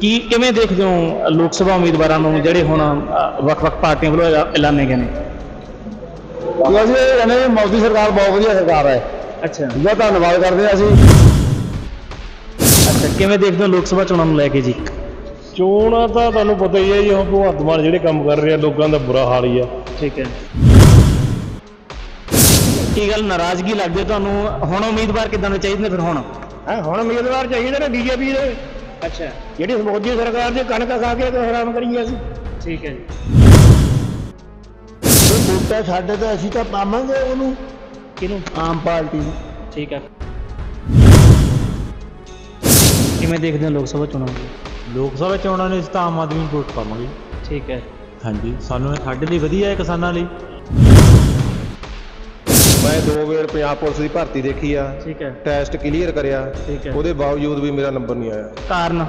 ਕੀ ਕਿਵੇਂ ਦੇਖਦੇ ਹੋ ਲੋਕ ਸਭਾ ਉਮੀਦਵਾਰਾਂ ਨੂੰ ਜਿਹੜੇ ਹੁਣ ਵੱਖ-ਵੱਖ ਪਾਰਟੀਆਂ ਵੱਲੋਂ ਐਲਾ- ਐਲਾਨੇ ਗਏ ਨੇ? ਅਸੀਂ ਇਹ ਕਹਿੰਦੇ ਵੀ ਮੋਦੀ ਸਰਕਾਰ ਬਹੁਤ ਵਧੀਆ ਸਰਕਾਰ ਹੈ। ਅੱਛਾ। ਇਹਦਾ ਧੰਨਵਾਦ ਕਰਦੇ ਹਾਂ ਅਸੀਂ। ਅੱਛਾ ਕਿਵੇਂ ਦੇਖਦੇ ਹੋ ਲੋਕ ਸਭਾ ਚੋਣਾਂ ਨੂੰ ਲੈ ਕੇ ਜੀ? ਚੋਣਾਂ ਤਾਂ ਤੁਹਾਨੂੰ ਪਤਾ ਹੀ ਹੈ ਜੀ ਹੁਣ ਭਗਵੰਤ ਮਾਨ ਜਿਹੜੇ ਕੰਮ ਕਰ ਰਹੇ ਆ ਲੋਕਾਂ ਦਾ ਬੁਰਾ ਹਾਲ ਹੀ ਆ। ਠੀਕ ਹੈ। ਕੀ ਗੱਲ ਨਾਰਾਜ਼ਗੀ ਲੱਗਦੀ ਤੁਹਾਨੂੰ? ਹੁਣ ਉਮੀਦਵਾਰ ਕਿਦਾਂ ਦੇ ਚਾਹੀਦੇ ਨੇ ਫਿਰ ਹੁਣ? ਹੈ ਹੁਣ ਉਮੀਦਵਾਰ ਚਾਹੀਦੇ ਨੇ ਬੀਜੇਪੀ ਦੇ। ਅੱਛਾ। ਜਿਹੜੀ ਮੋਦੀ ਸਰਕਾਰ ਦੀ ਕਣਕ ਖਾ ਕੇ ਤੇ ਹੈਰਾਨ ਕਰੀਏ ਅਸੀਂ। ਠੀਕ ਹੈ ਜੀ। ਉਹ ਵੋਟਾਂ ਸਾਡੇ ਤਾਂ ਅਸੀਂ ਤਾਂ ਪਾਵਾਂਗੇ ਉਹਨੂੰ। ਕਿਹਨੂੰ? ਆਮ ਪਾਰਟੀ ਨੂੰ। ਠੀਕ ਹੈ। ਕਿਵੇਂ ਦੇਖਦੇ ਹੋ ਲੋਕ ਸਭਾ ਚੋਣਾਂ ਨੂੰ? ਲੋਕ ਸਭਾ ਚੋਣਾਂ ਨੇ ਇਸ ਤਾਂ ਆਮ ਆਦਮੀ ਨੂੰ ਵੋਟ ਪਾਵਾਂਗੇ। ਠੀਕ ਹੈ। ਹਾਂਜੀ। ਸਾਨੂੰ ਇਹ ਸਾਡੇ ਲਈ ਵਧੀਆ ਹੈ ਕਿਸਾਨਾਂ ਲਈ। ਮੈਂ ਦੋ ਵੇਰ ਪੰਜਾਬ ਪੁਲਿਸ ਦੀ ਭਰਤੀ ਦੇਖੀ ਆ। ਠੀਕ ਹੈ। ਟੈਸਟ ਕਲੀਅਰ ਕਰਿਆ। ਠੀਕ ਹੈ। ਉਹਦੇ ਬਾਵਜੂਦ ਵੀ ਮੇਰਾ ਨੰਬਰ ਨਹੀਂ ਆਇਆ। ਕਾਰਨ?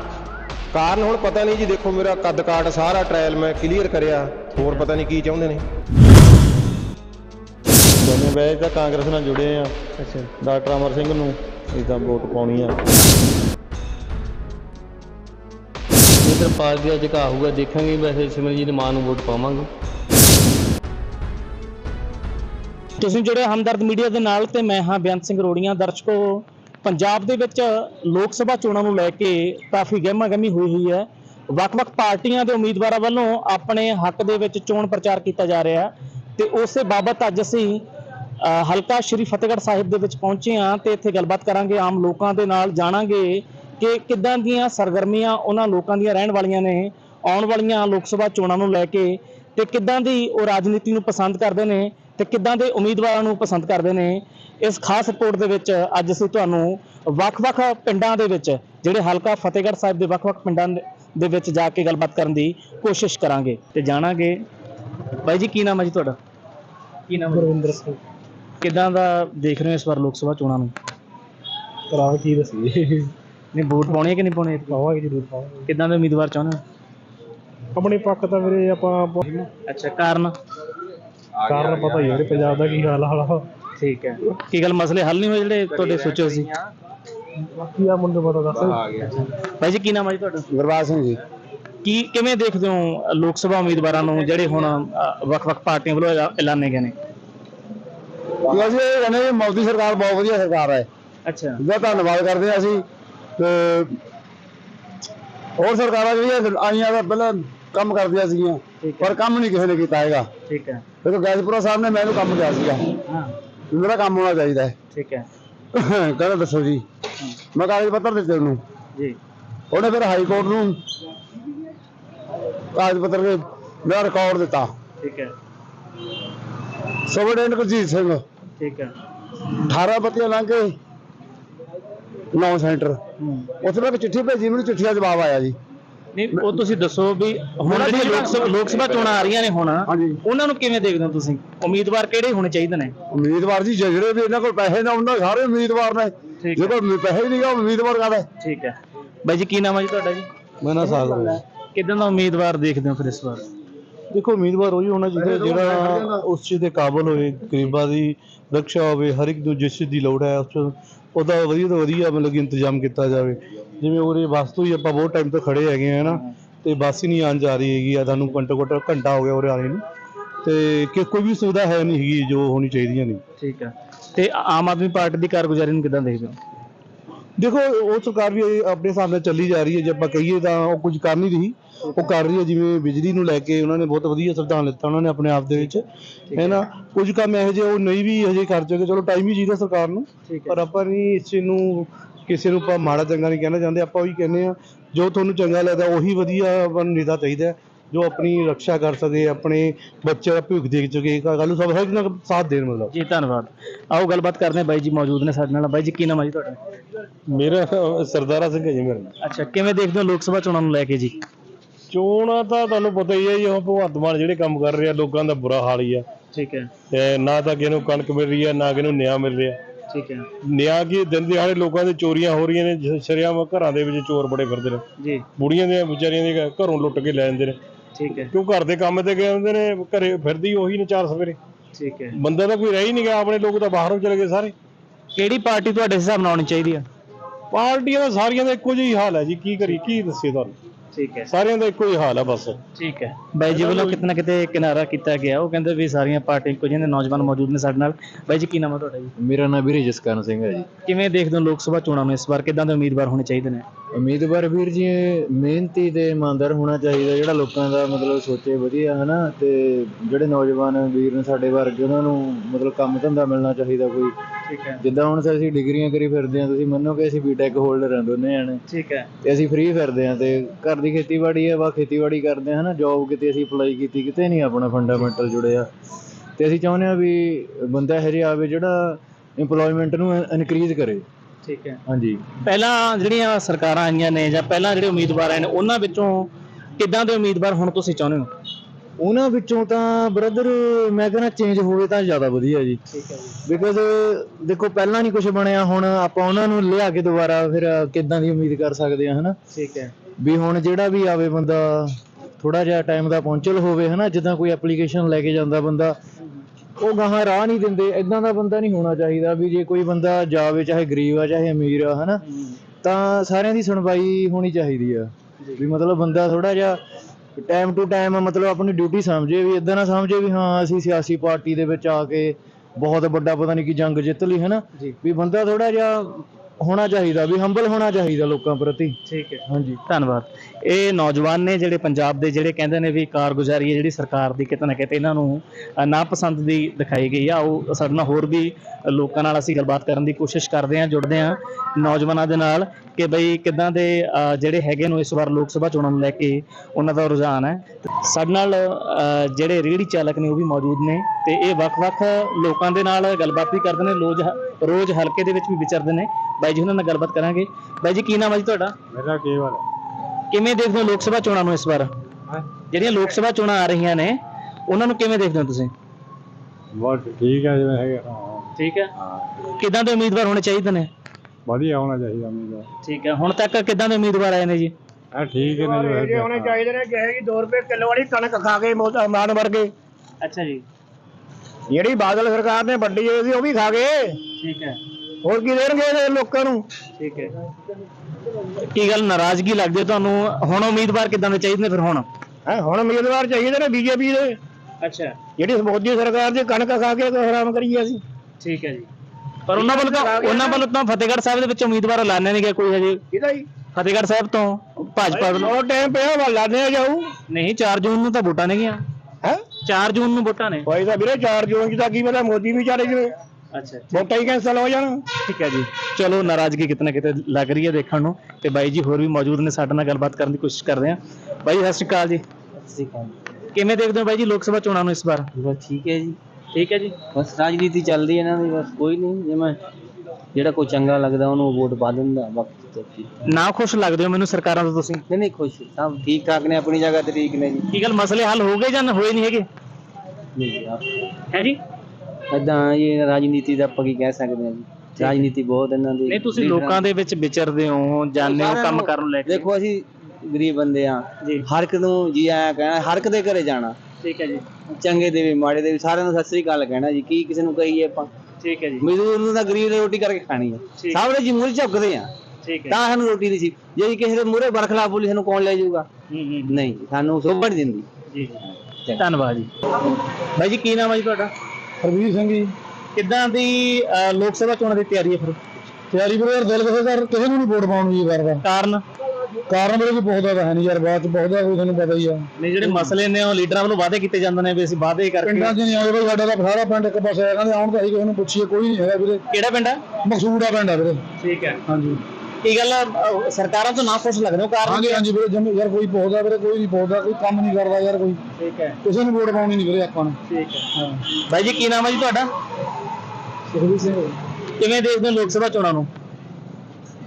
ਕਾਰਨ ਹੁਣ ਪਤਾ ਨਹੀਂ ਜੀ ਦੇਖੋ ਮੇਰਾ ਕੱਦ ਕਾਟ ਸਾਰਾ ਟ੍ਰਾਇਲ ਮੈਂ ਕਲੀਅਰ ਕਰਿਆ। ਹੋਰ ਪਤਾ ਨਹੀਂ ਕੀ ਚਾਹੁੰਦੇ ਨੇ। ਦੋਨੇ ਵੈਜ ਤਾਂ ਕਾਂਗਰਸ ਨਾਲ ਜੁੜੇ ਆ। ਅੱਛਾ। ਡਾਕਟਰ ਅਮਰ ਸਿੰਘ ਨੂੰ ਇਦਾਂ ਵੋਟ ਪਾਉਣੀ ਆ। ਜੇਕਰ ਪਾਰਟੀ ਦਾ ਝੁਕਾਅ ਹੋਊਗਾ ਦੇਖਾਂਗੇ ਵੈਸੇ ਸਿਮਰਜੀਤ ਮਾਨ ਨੂੰ ਵੋਟ ਪਾਵਾਂਗੇ। ਤੁਸੀਂ ਜੁੜੇ ਹਮਦਰਦ ਮੀਡੀਆ ਦੇ ਨਾਲ ਤੇ ਮੈਂ ਹਾਂ ਬੇਅੰਤ ਸਿੰਘ ਰੋੜੀਆਂ, ਦਰਸ਼ਕੋ, ਪੰਜਾਬ ਦੇ ਵਿੱਚ ਲੋਕ ਸਭਾ ਚੋਣਾਂ ਨੂੰ ਲੈ ਕੇ ਕਾਫੀ ਗਹਿਮਾ-ਗਹਿਮੀ ਹੋਈ ਹੋਈ ਹੈ। ਵੱਖ-ਵੱਖ ਪਾਰਟੀਆਂ ਦੇ ਉਮੀਦਵਾਰਾਂ ਵੱਲੋਂ ਆਪਣੇ ਹੱਕ ਦੇ ਵਿੱਚ ਚੋਣ ਪ੍ਰਚਾਰ ਕੀਤਾ ਜਾ ਰਿਹਾ ਹੈ ਤੇ ਉਸੇ ਬਾਬਤ ਅੱਜ ਅਸੀਂ ਹਲਕਾ ਸ਼੍ਰੀ ਫਤਿਹਗੜ੍ਹ ਸਾਹਿਬ ਦੇ ਵਿੱਚ ਪਹੁੰਚੇ ਹਾਂ ਤੇ ਇੱਥੇ ਗੱਲਬਾਤ ਕਰਾਂਗੇ ਆਮ ਲੋਕਾਂ ਦੇ ਨਾਲ, ਜਾਣਾਂਗੇ ਕਿ ਕਿੱਦਾਂ ਦੀਆਂ ਸਰਗਰਮੀਆਂ ਉਹਨਾਂ ਲੋਕਾਂ ਦੀਆਂ ਰਹਿਣ ਵਾਲੀਆਂ ਨੇ, ਆਉਣ ਵਾਲੀਆਂ ਲੋਕ ਸਭਾ ਚੋਣਾਂ ਨੂੰ ਲੈ ਕੇ ਤੇ ਕਿੱਦਾਂ ਦੀ ਉਹ ਰਾਜਨੀਤੀ ਨੂੰ ਪਸੰਦ ਕਰਦੇ ਨੇ ਤੇ ਕਿੱਦਾਂ ਦੇ ਉਮੀਦਵਾਰਾਂ ਨੂੰ ਪਸੰਦ ਕਰਦੇ ਨੇ? ਇਸ ਖਾਸ ਰਿਪੋਰਟ ਦੇ ਵਿੱਚ ਅੱਜ ਅਸੀਂ ਤੁਹਾਨੂੰ ਵੱਖ-ਵੱਖ ਪਿੰਡਾਂ ਦੇ ਵਿੱਚ ਜਿਹੜੇ ਹਲਕਾ ਫਤਿਹਗੜ੍ਹ ਸਾਹਿਬ ਦੇ ਵੱਖ-ਵੱਖ ਪਿੰਡਾਂ ਦੇ- ਵਿੱਚ ਜਾ ਕੇ ਗੱਲਬਾਤ ਕਰਨ ਦੀ ਕੋਸ਼ਿਸ਼ ਕਰਾਂਗੇ ਤੇ ਜਾਣਾਂਗੇ। ਬਾਈ ਜੀ ਕੀ ਨਾਮ ਹੈ ਜੀ ਤੁਹਾਡਾ? ਕੀ ਨਾਮ ਗੁਰਵਿੰਦਰ ਸਿੰਘ। ਕਿੱਦਾਂ ਦਾ ਦੇਖ ਰਹੇ ਹੋ ਇਸ ਵਾਰ ਲੋਕ ਸਭਾ ਚੋਣਾਂ ਨੂੰ? ਕਰਾਵੇ ਕੀ ਦੱਸੀ? ਨਹੀਂ ਵੋਟ ਪਾਉਣੀ ਹੈ ਕਿ ਨਹੀਂ ਪਾਉਣੀ? ਪਾਵਾਂਗੇ ਜ਼ਰੂਰ ਪਾਵਾਂਗੇ। ਕਿੱਦਾਂ ਦੇ ਉਮੀਦਵਾਰ ਚਾਹੁੰਦੇ ਹੋ? ਆਪਣੇ ਪੱਖ ਤਾਂ ਵੀਰੇ ਆਪਾਂ ਅੱਛਾ ਕਾਰਨ? ਕਾਰਨ ਪਤਾ ਹੀ ਹੈ ਵੀਰੇ ਪੰਜਾਬ ਦਾ ਕੀ ਹਾਲ ਹਾਲ ਠੀਕ ਹੈ। ਕੀ ਗੱਲ ਮਸਲੇ ਹੱਲ ਨਹੀਂ ਹੋਏ ਜਿਹੜੇ ਤੁਹਾਡੇ ਸੋਚੇ ਸੀ? ਬਾਕੀ ਆ ਮੁੰਡੇ ਪਤਾ ਦੱਸ। ਬਾਈ ਜੀ ਕੀ ਨਾਮ ਹੈ ਜੀ ਤੁਹਾਡਾ? ਗੁਰਬਾਜ ਸਿੰਘ ਜੀ। ਕੀ ਕਿਵੇਂ ਦੇਖਦੇ ਹੋ ਲੋਕ ਸਭਾ ਉਮੀਦਵਾਰਾਂ ਨੂੰ ਜਿਹੜੇ ਹੁਣ ਵੱਖ-ਵੱਖ ਪਾਰਟੀਆਂ ਵੱਲੋਂ ਐਲਾ- ਐਲਾਨੇ ਗਏ ਨੇ? ਅਸੀਂ ਇਹ ਕਹਿੰਦੇ ਮੋਦੀ ਸਰਕਾਰ ਬਹੁਤ ਵਧੀਆ ਸਰਕਾਰ ਹੈ। ਅੱਛਾ। ਇਹਦਾ ਧੰਨਵਾਦ ਕਰਦੇ ਹਾਂ ਅਸੀਂ। ਤੇ ਹੋਰ ਸਰਕਾਰਾਂ ਜਿਹੜੀਆਂ ਆਈਆਂ ਤਾਂ ਪਹਿਲਾਂ ਕੰਮ ਕਰਦੀਆਂ ਸੀਗੀਆਂ ਠੀਕ ਹੈ। ਪਰ ਕੰਮ ਨਹੀਂ ਕਿਸੇ ਨੇ ਕੀਤਾ ਹੈਗਾ। ਠੀਕ ਹੈ। ਦੇਖੋ ਗੈਸਪੁਰਾ ਸਾਹਿਬ ਨੇ ਮੈਨੂੰ ਕੰਮ ਕਿਹਾ ਸੀਗਾ। ਹਾਂ। ਵੀ ਮੇਰਾ ਕੰਮ ਹੋਣਾ ਚਾਹੀਦਾ ਹੈ। ਠੀਕ ਹੈ। ਕਹਿੰਦਾ ਦੱਸੋ ਜੀ। ਮੈਂ ਕਾਗਜ਼ ਪੱਤਰ ਦਿੱਤੇ ਉਹਨੂੰ। ਜੀ। ਉਹਨੇ ਫਿਰ ਹਾਈ ਕੋਰਟ ਨੂੰ ਕਾਗਜ਼ ਪੱਤਰ ਕੇ ਮੇਰਾ ਰਿਕਾਰਡ ਦਿੱਤਾ। ਠੀਕ ਹੈ। ਸੁਬਰਡੈਂਟ ਕੁਲਜੀਤ ਸਿੰਘ। ਠੀਕ ਹੈ। 18 ਬੱਤੀਆਂ ਲੰਘ ਕੇ 9 ਸੈਂਟਰ। ਹੂੰ। ਉੱਥੇ ਮੈਂ ਇੱਕ ਚਿੱਠੀ ਭੇਜੀ ਮੈਨੂੰ ਚਿੱਠੀ ਦਾ ਜਵਾਬ ਆਇਆ ਜੀ। ਨਹੀਂ ਉਹ ਤੁਸੀਂ ਦੱਸੋ ਵੀ ਹੁਣ ਜਿਹੜੀ ਲੋਕ ਸਭਾ ਲੋਕ ਸਭਾ ਚੋਣਾਂ ਆ ਰਹੀਆਂ ਨੇ ਹੁਣ ਹਾਂਜੀ। ਉਹਨਾਂ ਨੂੰ ਕਿਵੇਂ ਦੇਖਦੇ ਹੋ ਤੁਸੀਂ? ਉਮੀਦਵਾਰ ਕਿਹੜੇ ਹੋਣੇ ਚਾਹੀਦੇ ਨੇ? ਉਮੀਦਵਾਰ ਜੀ ਜਿਹੜੇ ਵੀ ਇਹਨਾਂ ਕੋਲ ਪੈਸੇ ਨੇ ਉਹਨਾਂ ਸਾਰੇ ਉਮੀਦਵਾਰ ਨੇ। ਠੀਕ ਜੇ ਹੈ ਕੋਈ ਪੈਸੇ ਹੀ ਨਹੀਂਗਾ ਉਮੀਦਵਾਰ ਕਾਹਦਾ ਠੀਕ ਹੈ। ਬਾਈ ਜੀ ਕੀ ਨਾਮ ਹੈ ਜੀ ਤੁਹਾਡਾ ਜੀ? ਮੈਂ ਨਾ ਸਾਗ ਕਿਦਾਂ ਦਾ ਉਮੀਦਵਾਰ ਦੇਖਦੇ ਹੋ ਫਿਰ ਇਸ ਵਾਰ? ਦੇਖੋ ਉਮੀਦਵਾਰ ਉਹੀ ਹੋਣਾ ਚਾਹੀਦਾ ਜਿਹੜਾ ਉਸ ਚੀਜ਼ ਦੇ ਕਾਬਲ ਹੋਵੇ ਗਰੀਬਾਂ ਦੀ ਰੱਖਿਆ ਹੋਵੇ ਹਰ ਇੱਕ ਨੂੰ ਜਿਸ ਚੀਜ਼ ਦੀ ਲੋੜ ਹੈ ਉਸ 'ਚ ਉਹਦਾ ਵਧੀਆ ਤੋਂ ਵਧੀਆ ਮਤਲਬ ਕਿ ਇੰਤਜ਼ਾਮ ਕੀਤਾ ਜਾਵੇ। ਜਿਵੇਂ ਉਰੇ ਬੱਸ ਤੋਂ ਹੀ ਆਪਾਂ ਬਹੁਤ ਟਾਈਮ ਤੋਂ ਖੜੇ ਹੈਗੇ ਆ ਨਾ ਤੇ ਬੱਸ ਹੀ ਨਹੀਂ ਆਉਣ ਜਾ ਰਹੀ ਹੈਗੀ ਆ ਤੁਹਾਨੂੰ ਘੰਟੋ ਘੰਟਾ ਘੰਟਾ ਹੋ ਗਿਆ ਉਰੇ ਆਣੇ ਨੂੰ। ਤੇ ਕਿ ਕੋਈ ਵੀ ਸੁਵਿਧਾ ਹੈ ਨਹੀਂ ਹੈਗੀ ਜੋ ਹੋਣੀ ਚਾਹੀਦੀਆਂ ਨੇ। ਠੀਕ ਹੈ ਤੇ ਆਮ ਆਦਮੀ ਪਾਰਟੀ ਦੀ ਕਾਰਗੁਜ਼ਾਰੀ ਨੂੰ ਕਿਦਾਂ ਦੇਖਦੇ ਹੋ? ਦੇਖੋ ਉਹ ਸਰਕਾਰ ਵੀ ਆਪਣੇ ਹਿਸਾਬ ਨਾਲ ਚੱਲੀ ਜਾ ਰਹੀ ਹੈ ਜੇ ਆਪਾਂ ਕਹੀਏ ਤਾਂ ਉਹ ਕੁਝ ਕਰ ਨਹੀਂ ਰਹੀ। ਉਹ ਕਰ ਰਹੀ ਹੈ ਜਿਵੇਂ ਬਿਜਲੀ ਨੂੰ ਲੈ ਕੇ ਉਹਨਾਂ ਨੇ ਬਹੁਤ ਵਧੀਆ ਸੰਵਿਧਾਨ ਲਿੱਤਾ ਉਹਨਾਂ ਨੇ ਆਪਣੇ ਆਪ ਦੇ ਵਿੱਚ। ਹੈ ਨਾ? ਕੁਝ ਕੰਮ ਇਹੋ ਜਿਹੇ ਉਹ ਨਹੀਂ ਵੀ ਹਜੇ ਕਰ ਚੁੱਕੇ ਚਲੋ ਟਾਈਮ ਹੀ ਚਾਹੀਦਾ ਸਰਕਾਰ ਨੂੰ। ਪਰ ਆਪਾਂ ਨਹੀਂ ਇਸ ਨੂੰ ਕਿਸੇ ਨੂੰ ਆਪਾਂ ਮਾੜਾ ਚੰਗਾ ਨਹੀਂ ਕਹਿਣਾ ਚਾਹੁੰਦੇ ਆਪਾਂ ਉਹੀ ਕਹਿੰਦੇ ਆ ਜੋ ਤੁਹਾਨੂੰ ਚੰਗਾ ਲੱਗਦਾ ਉਹੀ ਵਧੀਆ ਆਪਾਂ ਨੂੰ ਨੇਤਾ ਚਾਹੀਦਾ ਜੋ ਆਪਣੀ ਰੱਖਿਆ ਕਰ ਸਕੇ ਆਪਣੇ ਬੱਚੇ ਦਾ ਭਵਿੱਖ ਦੇਖ ਸਕੇ ਕੱਲ੍ਹ ਨੂੰ ਸਭ ਹਰ ਨਾਲ ਸਾਥ ਦੇਣ ਮਤਲਬ ਜੀ ਧੰਨਵਾਦ। ਆਓ ਗੱਲਬਾਤ ਕਰਦੇ ਹਾਂ ਬਾਈ ਜੀ ਮੌਜੂਦ ਨੇ ਸਾਡੇ ਨਾਲ। ਬਾਈ ਜੀ ਕੀ ਨਾਮ ਹੈ ਜੀ ਤੁਹਾਡਾ? ਮੇਰਾ ਸਰਦਾਰਾ ਸਿੰਘ ਹੈ ਜੀ ਮੇਰਾ ਅੱਛਾ ਕਿਵੇਂ ਦੇਖਦੇ ਹੋ ਲੋਕ ਸਭਾ ਚੋਣਾਂ ਨੂੰ ਲੈ ਕੇ ਜੀ? ਚੋਣਾਂ ਤਾਂ ਤੁਹਾਨੂੰ ਪਤਾ ਹੀ ਹੈ ਜੀ ਹੁਣ ਭਗਵੰਤ ਮਾਨ ਜਿਹੜੇ ਕੰਮ ਕਰ ਰਹੇ ਆ ਲੋਕਾਂ ਦਾ ਬੁਰਾ ਹਾਲ ਹੀ ਆ। ਠੀਕ ਹੈ। ਤੇ ਨਾ ਤਾਂ ਕਿਸੇ ਨੂੰ ਕਣਕ ਮਿਲ ਰਹੀ ਹੈ ਨਾ ਕਿਸੇ ਨੂੰ ਨਿਆਂ ਮਿਲ ਰਿਹਾ। ਠੀਕ ਹੈ। ਨਿਆਂ ਕੀ ਦਿਨ ਦਿਹਾੜੇ ਲੋਕਾਂ ਦੇ ਚੋਰੀਆਂ ਹੋ ਰਹੀਆਂ ਨੇ ਸ਼ਰਿਆਮ ਘਰਾਂ ਦੇ ਵਿੱਚ ਚੋਰ ਬੜੇ ਫਿਰਦੇ ਨੇ। ਜੀ। ਬੁੜੀਆਂ ਦੇ ਵਿਚਾਰੀਆਂ ਦੇ ਘਰੋਂ ਲੁੱਟ ਕੇ ਲੈ ਜਾਂਦੇ ਨੇ। ਠੀਕ ਹੈ। ਕਿਉਂ ਘਰ ਦੇ ਕੰਮ ਤੇ ਗਏ ਹੁੰਦੇ ਨੇ ਘਰੇ ਫਿਰਦੀ ਉਹੀ ਨੇ ਚਾਰ ਸਵੇਰੇ। ਠੀਕ ਹੈ। ਬੰਦਾ ਤਾਂ ਕੋਈ ਰਹਿ ਹੀ ਨਹੀਂ ਗਿਆ ਆਪਣੇ ਲੋਕ ਤਾਂ ਬਾਹਰੋਂ ਚਲੇ ਗਏ ਸਾਰੇ। ਕਿਹੜੀ ਪਾਰਟੀ ਤੁਹਾਡੇ ਹਿਸਾਬ ਨਾਲ ਆਉਣੀ ਚਾਹੀਦੀ ਆ? ਪਾਰਟੀਆਂ ਦਾ ਸਾਰੀਆਂ ਦਾ ਇੱਕੋ ਜਿਹਾ ਹੀ ਹਾਲ ਹੈ ਜੀ ਕੀ ਕਰੀ ਕੀ ਦੱਸੀਏ ਤੁਹਾਨੂੰ? ਠੀਕ ਹੈ। ਸਾਰਿਆਂ ਦਾ ਇੱਕੋ ਹੀ ਹਾਲ ਆ ਬਸ। ਠੀਕ ਹੈ। ਬਾਈ ਜੀ ਵੱਲੋਂ ਕਿਤਨਾ ਕਿਤੇ ਕਿਨਾਰਾ ਕੀਤਾ ਗਿਆ ਉਹ ਕਹਿੰਦੇ ਵੀ ਸਾਰੀਆਂ ਪਾਰਟੀਆਂ ਇੱਕੋ ਜਿਹੇ ਨੇ ਨੌਜਵਾਨ ਮੌਜੂਦ ਨੇ ਸਾਡੇ ਨਾਲ। ਬਾਈ ਜੀ ਕੀ ਨਾਮ ਹੈ ਤੁਹਾਡਾ ਜੀ? ਮੇਰਾ ਨਾਮ ਵੀਰੇ ਜਸਕਰਨ ਸਿੰਘ ਹੈ ਜੀ। ਕਿਵੇਂ ਦੇਖਦੇ ਹੋ ਲੋਕ ਸਭਾ ਚੋਣਾਂ ਨੂੰ ਇਸ ਵਾਰ? ਕਿਦਾਂ ਦੇ ਉਮੀਦਵਾਰ ਹੋਣੇ ਚਾਹੀਦੇ ਨੇ? ਉਮੀਦਵਾਰ ਵੀਰ ਜੀ ਮਿਹਨਤੀ ਤੇ ਇਮਾਨਦਾਰ ਹੋਣਾ ਚਾਹੀਦਾ ਜਿਹੜਾ ਲੋਕਾਂ ਦਾ ਮਤਲਬ ਸੋਚੇ ਵਧੀਆ ਹਨਾ? ਤੇ ਜਿਹੜੇ ਨੌਜਵਾਨ ਵੀਰ ਨੇ ਸਾਡੇ ਵਰਗੇ ਉਹਨਾਂ ਨੂੰ ਮਤਲਬ ਕੰਮ ਧੰਦਾ ਮਿਲਣਾ ਚਾਹੀਦਾ ਕੋਈ। ਠੀਕ ਹੈ। ਜਿੱਦਾਂ ਹੁਣ ਅਸੀਂ ਡਿਗਰੀਆਂ ਕਰੀ ਫਿਰਦੇ ਹਾਂ ਤੁਸੀਂ ਮੰਨੋਗੇ ਅਸੀਂ ਬੀਟੈਕ ਹੋਲਡਰ ਹਾਂ ਦੋਨੇ ਜਾਣੇ ਠੀਕ ਹੈ। ਤੇ ਅਸੀਂ ਫ੍ਰੀ ਫਿਰਦੇ ਹਾਂ ਤੇ ਘਰ ਦੀ ਖੇਤੀਬਾੜੀ ਹੈ ਵਾ ਖੇਤੀਬਾੜੀ ਕਰਦੇ ਹਾਂ ਹਨਾ? ਜੌਬ ਕਿਤੇ ਅਸੀਂ ਅਪਲਾਈ ਕੀਤੀ ਕਿਤੇ ਨਹੀਂ ਆਪਣਾ ਫੰਡਾਮੈਂਟਲ ਜੁੜਿਆ ਤੇ ਅਸੀਂ ਚਾਹੁੰਦੇ ਹਾਂ ਵੀ ਬੰਦਾ ਇਹੋ ਜਿਹਾ ਆਵੇ ਜਿਹੜਾ EMPLOYMENT ਨੂੰ ਇਨਕਰੀਜ਼ ਕਰੇ। ਠੀਕ ਹੈ। ਹਾਂਜੀ। ਪਹਿਲਾਂ ਜਿਹੜੀਆਂ ਸਰਕਾਰਾਂ ਆਈਆਂ ਨੇ ਜਾਂ ਪਹਿਲਾਂ ਜਿਹੜੇ ਉਮੀਦਵਾਰ ਆਏ ਨੇ ਉਹਨਾਂ ਵਿੱਚੋਂ ਕਿੱਦਾਂ ਦੇ ਉਮੀਦਵਾਰ ਹੁਣ ਤੁਸੀਂ ਚਾਹੁੰਦੇ ਹੋ? ਉਹਨਾਂ ਵਿੱਚੋਂ ਤਾਂ ਬ੍ਰਦਰ ਮੈਂ ਕਹਿੰਦਾ ਚੇਂਜ ਹੋਵੇ ਤਾਂ ਜ਼ਿਆਦਾ ਵਧੀਆ ਜੀ। ਠੀਕ ਹੈ ਜੀ। ਬਿਕਾਜ਼ ਦੇਖੋ ਪਹਿਲਾਂ ਨਹੀਂ ਕੁਝ ਬਣਿਆ ਹੁਣ ਆਪਾਂ ਉਹਨਾਂ ਨੂੰ ਲਿਆ ਕੇ ਦੁਬਾਰਾ ਫਿਰ ਕਿੱਦਾਂ ਦੀ ਉਮੀਦ ਕਰ ਸਕਦੇ ਆ ਹਨਾ? ਠੀਕ ਹੈ। ਵੀ ਹੁਣ ਜਿਹੜਾ ਵੀ ਆਵੇ ਬੰਦਾ ਥੋੜਾ ਜਿਹਾ ਟਾਈਮ ਦਾ ਪਹੁੰਚਲ ਹੋਵੇ ਹਨਾ ਜਿੱਦਾਂ ਕੋਈ ਐਪਲੀਕੇਸ਼ਨ ਲੈ ਕੇ ਜਾਂਦਾ ਬੰਦਾ ਉਹ ਗਾਹਾਂ ਰਾਹ ਨਹੀਂ ਦਿੰਦੇ ਇਦਾਂ ਦਾ ਬੰਦਾ ਨਹੀਂ ਹੋਣਾ ਚਾਹੀਦਾ ਵੀ ਜੇ ਕੋਈ ਬੰਦਾ ਜਾਵੇ ਚਾਹੇ ਗਰੀਬ ਆ ਚਾਹੇ ਅਮੀਰ ਆ ਹਨਾ ਤਾਂ ਸਾਰਿਆਂ ਦੀ ਸੁਣਵਾਈ ਹੋਣੀ ਚਾਹੀਦੀ ਆ ਵੀ ਮਤਲਬ ਬੰਦਾ ਥੋੜਾ ਜਿਹਾ ਟਾਈਮ ਟੂ ਟਾਈਮ ਮਤਲਬ ਆਪਣੀ ਡਿਊਟੀ ਸਮਝੇ ਵੀ ਇਦਾਂ ਨਾ ਸਮਝੇ ਵੀ ਹਾਂ ਅਸੀਂ ਸਿਆਸੀ ਪਾਰਟੀ ਦੇ ਵਿੱਚ ਆ ਕੇ ਬਹੁਤ ਵੱਡਾ ਪਤਾ ਨਹੀਂ ਕੀ ਜੰਗ ਜਿੱਤ ਲਈ ਹਨਾ। ਵੀ ਬੰਦਾ ਥੋੜਾ ਜਿਹਾ ਹੋਣਾ ਚਾਹੀਦਾ ਵੀ ਹੰਬਲ ਹੋਣਾ ਚਾਹੀਦਾ ਲੋਕਾਂ ਪ੍ਰਤੀ। ਠੀਕ ਹੈ। ਹਾਂਜੀ। ਧੰਨਵਾਦ। ਇਹ ਨੌਜਵਾਨ ਨੇ ਜਿਹੜੇ ਪੰਜਾਬ ਦੇ ਜਿਹੜੇ ਕਹਿੰਦੇ ਨੇ ਵੀ ਕਾਰਗੁਜ਼ਾਰੀ ਹੈ ਜਿਹੜੀ ਸਰਕਾਰ ਦੀ ਕਿਤੇ ਨਾ ਕਿਤੇ ਇਹਨਾਂ ਨੂੰ ਅ, ਨਾਪਸੰਦ ਦੀ ਦਿਖਾਈ ਗਈ ਆ। ਉਹ ਸਾਡੇ ਨਾਲ ਹੋਰ ਵੀ ਲੋਕਾਂ ਨਾਲ ਅਸੀਂ ਗੱਲਬਾਤ ਕਰਨ ਦੀ ਕੋਸ਼ਿਸ਼ ਕਰਦੇ ਹਾਂ ਜੁੜਦੇ ਹਾਂ ਨੌਜਵਾਨਾਂ ਦੇ ਨਾਲ ਕਿ ਬਈ ਕਿਦਾਂ ਦੇ ਜਿਹੜੇ ਹੈਗੇ ਨੂੰ ਇਸ ਵਾਰ ਲੋਕ ਸਭਾ ਚੋਣਾਂ ਨੂੰ ਲੈ ਕੇ ਉਹਨਾਂ ਦਾ ਰੁਝਾਨ ਹੈ। ਸਾਡੇ ਨਾਲ ਜਿਹੜੇ ਰੇਹੜੀ ਚਾਲਕ ਨੇ ਉਹ ਵੀ ਮੌਜੂਦ ਨੇ ਤੇ ਇਹ ਵੱਖ-ਵੱਖ ਲੋਕਾਂ ਦੇ ਨਾਲ ਗੱਲਬਾਤ ਵੀ ਕਰਦੇ ਨੇ ਰੋਜ਼ ਰੋਜ਼ ਹਲਕੇ ਦੇ ਵਿੱਚ ਵੀ ਵਿਚਰਦੇ ਨੇ। ਬਾਈ ਜੀ ਉਹਨਾਂ ਨਾਲ ਗੱਲਬਾਤ ਕਰਾਂਗੇ। ਬਾਈ ਜੀ ਕੀ ਨਾਮ ਹੈ ਜੀ ਤੁਹਾਡਾ? ਮੇਰਾ ਕੇਵਲ ਕਿਵੇਂ ਦੇਖਦੇ ਹੋ ਲੋਕ ਸਭਾ ਚੋਣਾਂ ਨੂੰ ਇਸ ਵਾਰ? ਜਿਹੜੀਆਂ ਲੋਕ ਸਭਾ ਚੋਣਾਂ ਆ ਰਹੀਆਂ ਨੇ ਉਹਨਾਂ ਨੂੰ ਕਿਵੇਂ ਦੇਖਦੇ ਹੋ ਤੁਸੀਂ? ਬਹੁਤ ਠੀਕ ਹੈ ਜਿਵੇਂ ਹੈਗੇ ਹਾਂ। ਠੀਕ ਹੈ। ਕਿਦਾਂ ਦੇ ਉਮੀਦਵਾਰ ਹੋਣੇ ਚਾਹੀਦੇ ਨੇ? ਵਧੀਆ ਹੋਣਾ ਚਾਹੀਦਾ ਮੈਨੂੰ ਠੀਕ ਹੈ ਹੁਣ ਤੱਕ ਕਿਦਾਂ ਦੇ ਉਮੀਦਵਾਰ ਆਏ ਨੇ ਜੀ? ਆ ਠੀਕ ਨੇ ਜੋ ਹੈਗੇ ਹੋਣੇ ਚਾਹੀਦੇ ਨੇ ਜਿਹੇ ਕਿ 2 ਰੁਪਏ ਕਿਲੋ ਵਾਲੀ ਕਣਕ ਖਾ ਕੇ ਮਾਨ ਵਰਗੇ। ਅੱਛਾ ਜੀ। ਜਿਹੜੀ ਬਾਦਲ ਸਰਕਾਰ ਨੇ ਵੱਡੀ ਹੋਈ ਸੀ ਉਹ ਵੀ ਖਾ ਗਏ। ਠੀਕ ਹੈ ਹੋਰ ਕੀ ਦੇਣਗੇ ਇਹ ਲੋਕਾਂ ਨੂੰ? ਠੀਕ ਹੈ ਕੀ ਗੱਲ ਨਾਰਾਜ਼ਗੀ ਲੱਗਦੀ ਹੈ ਤੁਹਾਨੂੰ? ਹੁਣ ਉਮੀਦਵਾਰ ਕਿਦਾਂ ਦੇ ਚਾਹੀਦੇ ਨੇ ਫਿਰ ਹੁਣ? ਹੈ ਹੁਣ ਉਮੀਦਵਾਰ ਚਾਹੀਦੇ ਨੇ ਬੀਜੇਪੀ ਦੇ। ਅੱਛਾ। ਜਿਹੜੀ ਮੋਦੀ ਸਰਕਾਰ ਦੀ ਕਣਕ ਖਾ ਕੇ ਤਾਂ ਹਰਾਮ ਕਰੀਏ ਅਸੀਂ। ਠੀਕ ਹੈ ਜੀ। ਪਰ ਉਹਨਾਂ ਵੱਲੋਂ ਤਾਂ ਉਹਨਾਂ ਵੱਲੋਂ ਤਾਂ ਫਤਿਹਗੜ੍ਹ ਸਾਹਿਬ ਦੇ ਵਿੱਚ ਉਮੀਦਵਾਰ ਐਲਾਨੇ ਨਹੀਂ ਗਏ ਕੋਈ ਹਜੇ। ਕਿਹਦਾ ਜੀ? ਫਤਿਹਗੜ੍ਹ ਸਾਹਿਬ ਤੋਂ ਭਾਜਪਾ ਵੱਲੋਂ। ਉਹ ਟਾਈਮ ਪਿਆ ਵਾ ਲਾਣੇ ਜਾਊ। ਨਹੀਂ 4 ਜੂਨ ਨੂੰ ਤਾਂ ਵੋਟਾਂ ਨੇ ਗਿਆ ਹੈ? 4 ਜੂਨ ਨੂੰ ਵੋਟਾਂ ਨੇ। ਭਾਈ ਤਾਂ ਵੀਰੇ 4 ਜੂਨ ਚ ਤਾਂ ਕੀ ਪਤਾ ਮੋਦੀ ਵੀ ਚਾਰੇ ਜਿਵੇਂ ਅੱਛਾ ਵੋਟਾਂ ਹੀ ਕੈਂਸਲ ਹੋ ਜਾਣ। ਠੀਕ ਹੈ ਜੀ। ਚਲੋ ਨਾਰਾਜ਼ਗੀ ਕਿਤਨਾ ਕਿਤੇ ਲੱਗ ਰਹੀ ਹੈ ਦੇਖਣ ਨੂੰ। ਤੇ ਬਾਈ ਜੀ ਹੋਰ ਵੀ ਮੌਜੂਦ ਨੇ ਸਾਡੇ ਨਾਲ ਗੱਲਬਾਤ ਕਰਨ ਦੀ ਕੋਸ਼ਿਸ਼ ਕਰਦੇ ਹਾਂ। ਬਾਈ ਸਤਿ ਸ਼੍ਰੀ ਅਕਾਲ ਜੀ। ਕਿਵੇਂ ਦੇਖਦੇ ਹੋ ਬਾਈ ਜੀ ਲੋਕ ਸਭਾ ਚੋਣਾਂ ਨੂੰ ਇਸ ਵਾਰ? ਬਸ ਠੀਕ ਹੈ ਜੀ। ਠੀਕ ਹੈ ਜੀ। ਬਸ ਰਾਜਨੀਤੀ ਚੱਲਦੀ ਹੈ ਇਹਨਾਂ ਦੀ ਬਸ ਕੋਈ ਨਹੀਂ। ਜਿਵੇਂ ਜਿਹੜਾ ਕੋਈ ਚੰਗਾ ਲੱਗਦਾ ਉਹਨੂੰ ਵੋਟ ਪਾ ਦਿੰਦਾ ਬਾਕੀ ਤਾਂ ਨਾ ਖੁਸ਼ ਲੱਗਦੇ ਹੋ ਮੈਨੂੰ ਸਰਕਾਰਾਂ ਤੋਂ ਤੁਸੀਂ? ਨਹੀਂ ਨਹੀਂ ਖੁਸ਼ ਸਭ ਠੀਕ ਠਾਕ ਨੇ ਆਪਣੀ ਜਗ੍ਹਾ ਤੇ ਠੀਕ ਨੇ ਜੀ। ਕੀ ਗੱਲ ਮਸਲੇ ਹੱਲ ਹੋ ਗਏ ਜਾਂ ਹੋਏ ਨਹੀਂ ਹੈਗੇ? ਨਹੀਂ ਹੈ ਜੀ? ਇਦਾਂ ਇਹ ਰਾਜਨੀਤੀ ਦਾ ਆਪਾਂ ਕੀ ਕਹਿ ਸਕਦੇ ਹਾਂ ਜੀ। ਰਾਜਨੀਤੀ ਬਹੁਤ ਇਹਨਾਂ ਦੀ ਨਹੀਂ ਤੁਸੀਂ ਲੋਕਾਂ ਦੇ ਵਿੱਚ ਵਿਚਰਦੇ ਹੋ ਜਾਣਦੇ ਹੋ ਕੰਮ ਕਰਨ ਨੂੰ ਲੈ ਕੇ। ਦੇਖੋ ਅਸੀਂ ਗਰੀਬ ਬੰਦੇ ਆ ਜੀ। ਹਰ ਇੱਕ ਨੂੰ ਜੀ ਆਇਆ ਕਹਿਣਾ ਹਰ ਇੱਕ ਦੇ ਘਰੇ ਜਾਣਾ। ਠੀਕ ਹੈ ਜੀ। ਚੰਗੇ ਦੇ ਵੀ ਮਾੜੇ ਦੇ ਵੀ ਸਾਰਿਆਂ ਨੂੰ ਸਤਿ ਸ੍ਰੀ ਅਕਾਲ ਕਹਿਣਾ ਜੀ ਕੀ ਕਿਸੇ ਨੂੰ ਕਹੀਏ ਆਪਾਂ। ਠੀਕ ਹੈ ਜੀ। ਮਜ਼ਦੂਰ ਨੂੰ ਤਾਂ ਗਰੀਬ ਨੇ ਰੋਟੀ ਕਰਕੇ ਖਾਣੀ ਹੈ। ਸਭ ਨੇ ਜਮਹੂਰੀ ਝੁਕਦੇ ਆ। ਠੀਕ ਹੈ। ਤਾਂ ਸਾਨੂੰ ਰੋਟੀ ਨਹੀਂ ਸੀ। ਜੇ ਕਿਸੇ ਦੇ ਮੂਹਰੇ ਬਰਖਲਾ ਬੋਲੀ ਸਾਨੂੰ ਕੌਣ ਲੈ ਜਾਊਗਾ? ਨਹੀਂ ਸਾਨੂੰ ਸੋਭਾ ਨਹੀਂ ਦਿੰਦੀ। ਜੀ ਜੀ। ਧੰਨਵਾਦ ਜੀ। ਬਾਈ ਜੀ ਕੀ ਨਾਮ ਹੈ ਜੀ ਤੁਹਾਡਾ? ਹਰਵੀਰ ਸਿੰਘ ਜੀ। ਕਿੱਦਾਂ ਦੀ ਅਹ, ਲੋਕ ਸਭਾ ਚੋਣਾਂ ਦੀ ਤਿਆਰੀ ਹੈ ਫਿਰ? ਤਿਆਰੀ ਵੀਰੇ ਯਾਰ ਦਿਲ ਕਿਸੇ ਕਰ ਕਿਸੇ ਨੂੰ ਨਹੀਂ ਵੋਟ ਪਾਉਣ ਦੀ ਵਾਰ ਵਾਰ ਕਾਰਨ? ਕਾਰਨ ਵੀਰੇ ਜੀ ਬਹੁਤ ਜ਼ਿਆਦਾ ਹੈ ਨਹੀਂ ਯਾਰ ਬਾਅਦ ਚ ਬਹੁਤ ਜ਼ਿਆਦਾ ਤੁਹਾਨੂੰ ਪਤਾ ਹੀ ਆ। ਨੇ ਜਿਹੜੇ ਮਸਲੇ ਨੇ ਉਹ ਲੀਡਰਾਂ ਵੱਲੋਂ ਵਾਅਦੇ ਕੀਤੇ ਜਾਂਦੇ ਨੇ ਵੀ ਅਸੀਂ ਵਾਅਦੇ ਕਰਕੇ ਪਿੰਡਾਂ 'ਚ ਨਹੀਂ ਆਉਂਦੇ ਬਈ ਸਾਡਾ ਤਾਂ ਸਾਰਾ ਪਿੰਡ ਇੱਕ ਪਾਸੇ ਆ। ਕਹਿੰਦੇ ਆਉਣ ਤਾਂ ਹੀ ਕਿਸੇ ਨੂੰ ਪੁੱਛੀਏ ਕੋਈ ਨਹੀਂ ਹੈਗਾ ਵੀਰੇ। ਕਿਹੜਾ ਪਿੰਡ ਹੈ ਮਕਸੂਦ ਆ ਪਿੰਡ ਆ ਵੀਰੇ। ਠੀਕ ਹੈ। ਹਾਂਜੀ। ਕੀ ਗੱਲ ਅਹ, ਸਰਕਾਰਾਂ ਤੋਂ ਨਾ ਖੁਸ਼ ਲੱਗਦੇ ਹੋ ਕਾਰਨ ਹਾਂਜੀ ਹਾਂਜੀ ਵੀਰੇ ਜਿਵੇਂ ਯਾਰ ਕੋਈ ਪੁੱਛਦਾ ਵੀਰੇ ਕੋਈ ਨਹੀਂ ਪੁੱਛਦਾ ਕੋਈ ਕੰਮ ਨਹੀਂ ਕਰਦਾ ਯਾਰ ਕੋਈ। ਠੀਕ ਹੈ। ਕਿਸੇ ਨੂੰ ਵੋਟ ਪਾਉਣੀ ਨਹੀਂ ਵੀਰੇ ਆਪਾਂ ਨੂੰ। ਠੀਕ ਹੈ। ਬਾਈ ਜੀ ਕੀ ਨਾਮ ਹੈ ਜੀ ਤੁਹਾਡਾ? ਸੁਖਵੀਰ ਸਿੰਘ। ਕਿਵੇਂ ਦੇਖਦੇ ਹੋ ਲੋਕ ਸਭਾ ਚੋਣਾਂ ਨੂੰ?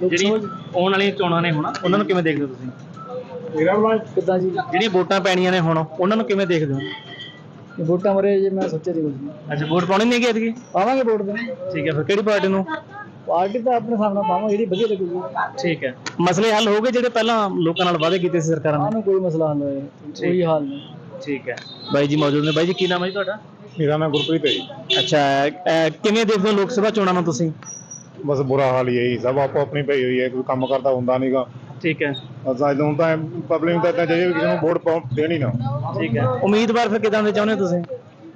ਜਿਹੜੀ ਆਉਣ ਵਾਲੀਆਂ ਚੋਣਾਂ ਨੇ ਹੁਣ ਉਹਨਾਂ ਨੂੰ ਕਿਵੇਂ ਦੇਖਦੇ ਹੋ ਤੁਸੀਂ? ਮੇਰਾ ਵਾਲਾ ਕਿੱਦਾਂ ਜੀ? ਜਿਹੜੀਆਂ ਵੋਟਾਂ ਪੈਣੀਆਂ ਨੇ ਹੁਣ ਉਹਨਾਂ ਨੂੰ ਕਿਵੇਂ ਦੇਖਦੇ ਹੋ? ਵੋਟਾਂ ਬਾਰੇ ਜੇ ਮੈਂ ਸੋਚਿਆ ਨਹੀਂ ਕੁਝ ਅੱਛਾ ਵੋਟ ਪਾਉਣੀ ਨਹੀਂ ਹੈਗੀ ਐਤਕੀ? ਪਾਵਾਂਗੇ ਵੋਟ ਦੇ ਠੀਕ ਹੈ ਫਿਰ ਕਿਹੜੀ ਪਾਰਟੀ ਨੂੰ? ਪਾਰਟੀ ਤਾਂ ਆਪਣੇ ਨਾਲ ਪਾਵਾਂਗੇ ਜਿਹੜੀ ਵਧੀਆ ਲੱਗੂਗੀ। ਠੀਕ ਹੈ। ਮਸਲੇ ਹੱਲ ਹੋ ਗਏ ਜਿਹੜੇ ਪਹਿਲਾਂ ਲੋਕਾਂ ਨਾਲ ਵਾਅਦੇ ਕੀਤੇ ਸੀ ਸਰਕਾਰਾਂ ਨੇ ਸਾਨੂੰ ਕੋਈ ਮਸਲਾ ਹੱਲ ਹੋਏ ਕੋਈ ਹਾਲ ਨਹੀਂ। ਠੀਕ ਹੈ। ਬਾਈ ਜੀ ਮੌਜੂਦ ਨੇ। ਬਾਈ ਜੀ ਕੀ ਨਾਮ ਹੈ ਜੀ ਤੁਹਾਡਾ? ਮੇਰਾ ਨਾਮ ਗੁਰਪ੍ਰੀਤ ਹੈ ਜੀ। ਅੱਛਾ ਅਹ, ਕਿਵੇਂ ਦੇਖਦੇ ਹੋ ਲੋਕ ਸਭਾ ਚੋਣਾਂ ਨੂੰ ਤੁਸੀਂ? ਬਸ ਬੁਰਾ ਹਾਲ ਹੀ ਹੈ ਜੀ। ਸਭ ਆਪੋ ਆਪਣੀ ਪਈ ਹੋਈ ਹੈ। ਕੋਈ ਕੰਮ ਕਰਦਾ ਹੁੰਦਾ ਨਹੀਂਗਾ ਠੀਕ ਹੈ। ਅੱਜ ਹੁਣ ਤਾਂ ਪਬਲਿਕ ਨੂੰ ਤਾਂ ਇਦਾਂ ਚਾਹੀਏ ਵੀ ਕਿਸੇ ਨੂੰ ਵੋਟ ਪਾਉ ਦੇਣੀ ਨਾ। ਠੀਕ ਹੈ। ਉਮੀਦਵਾਰ ਫਿਰ ਕਿਦਾਂ ਦੇ ਚਾਹੁੰਦੇ ਹੋ ਤੁਸੀਂ?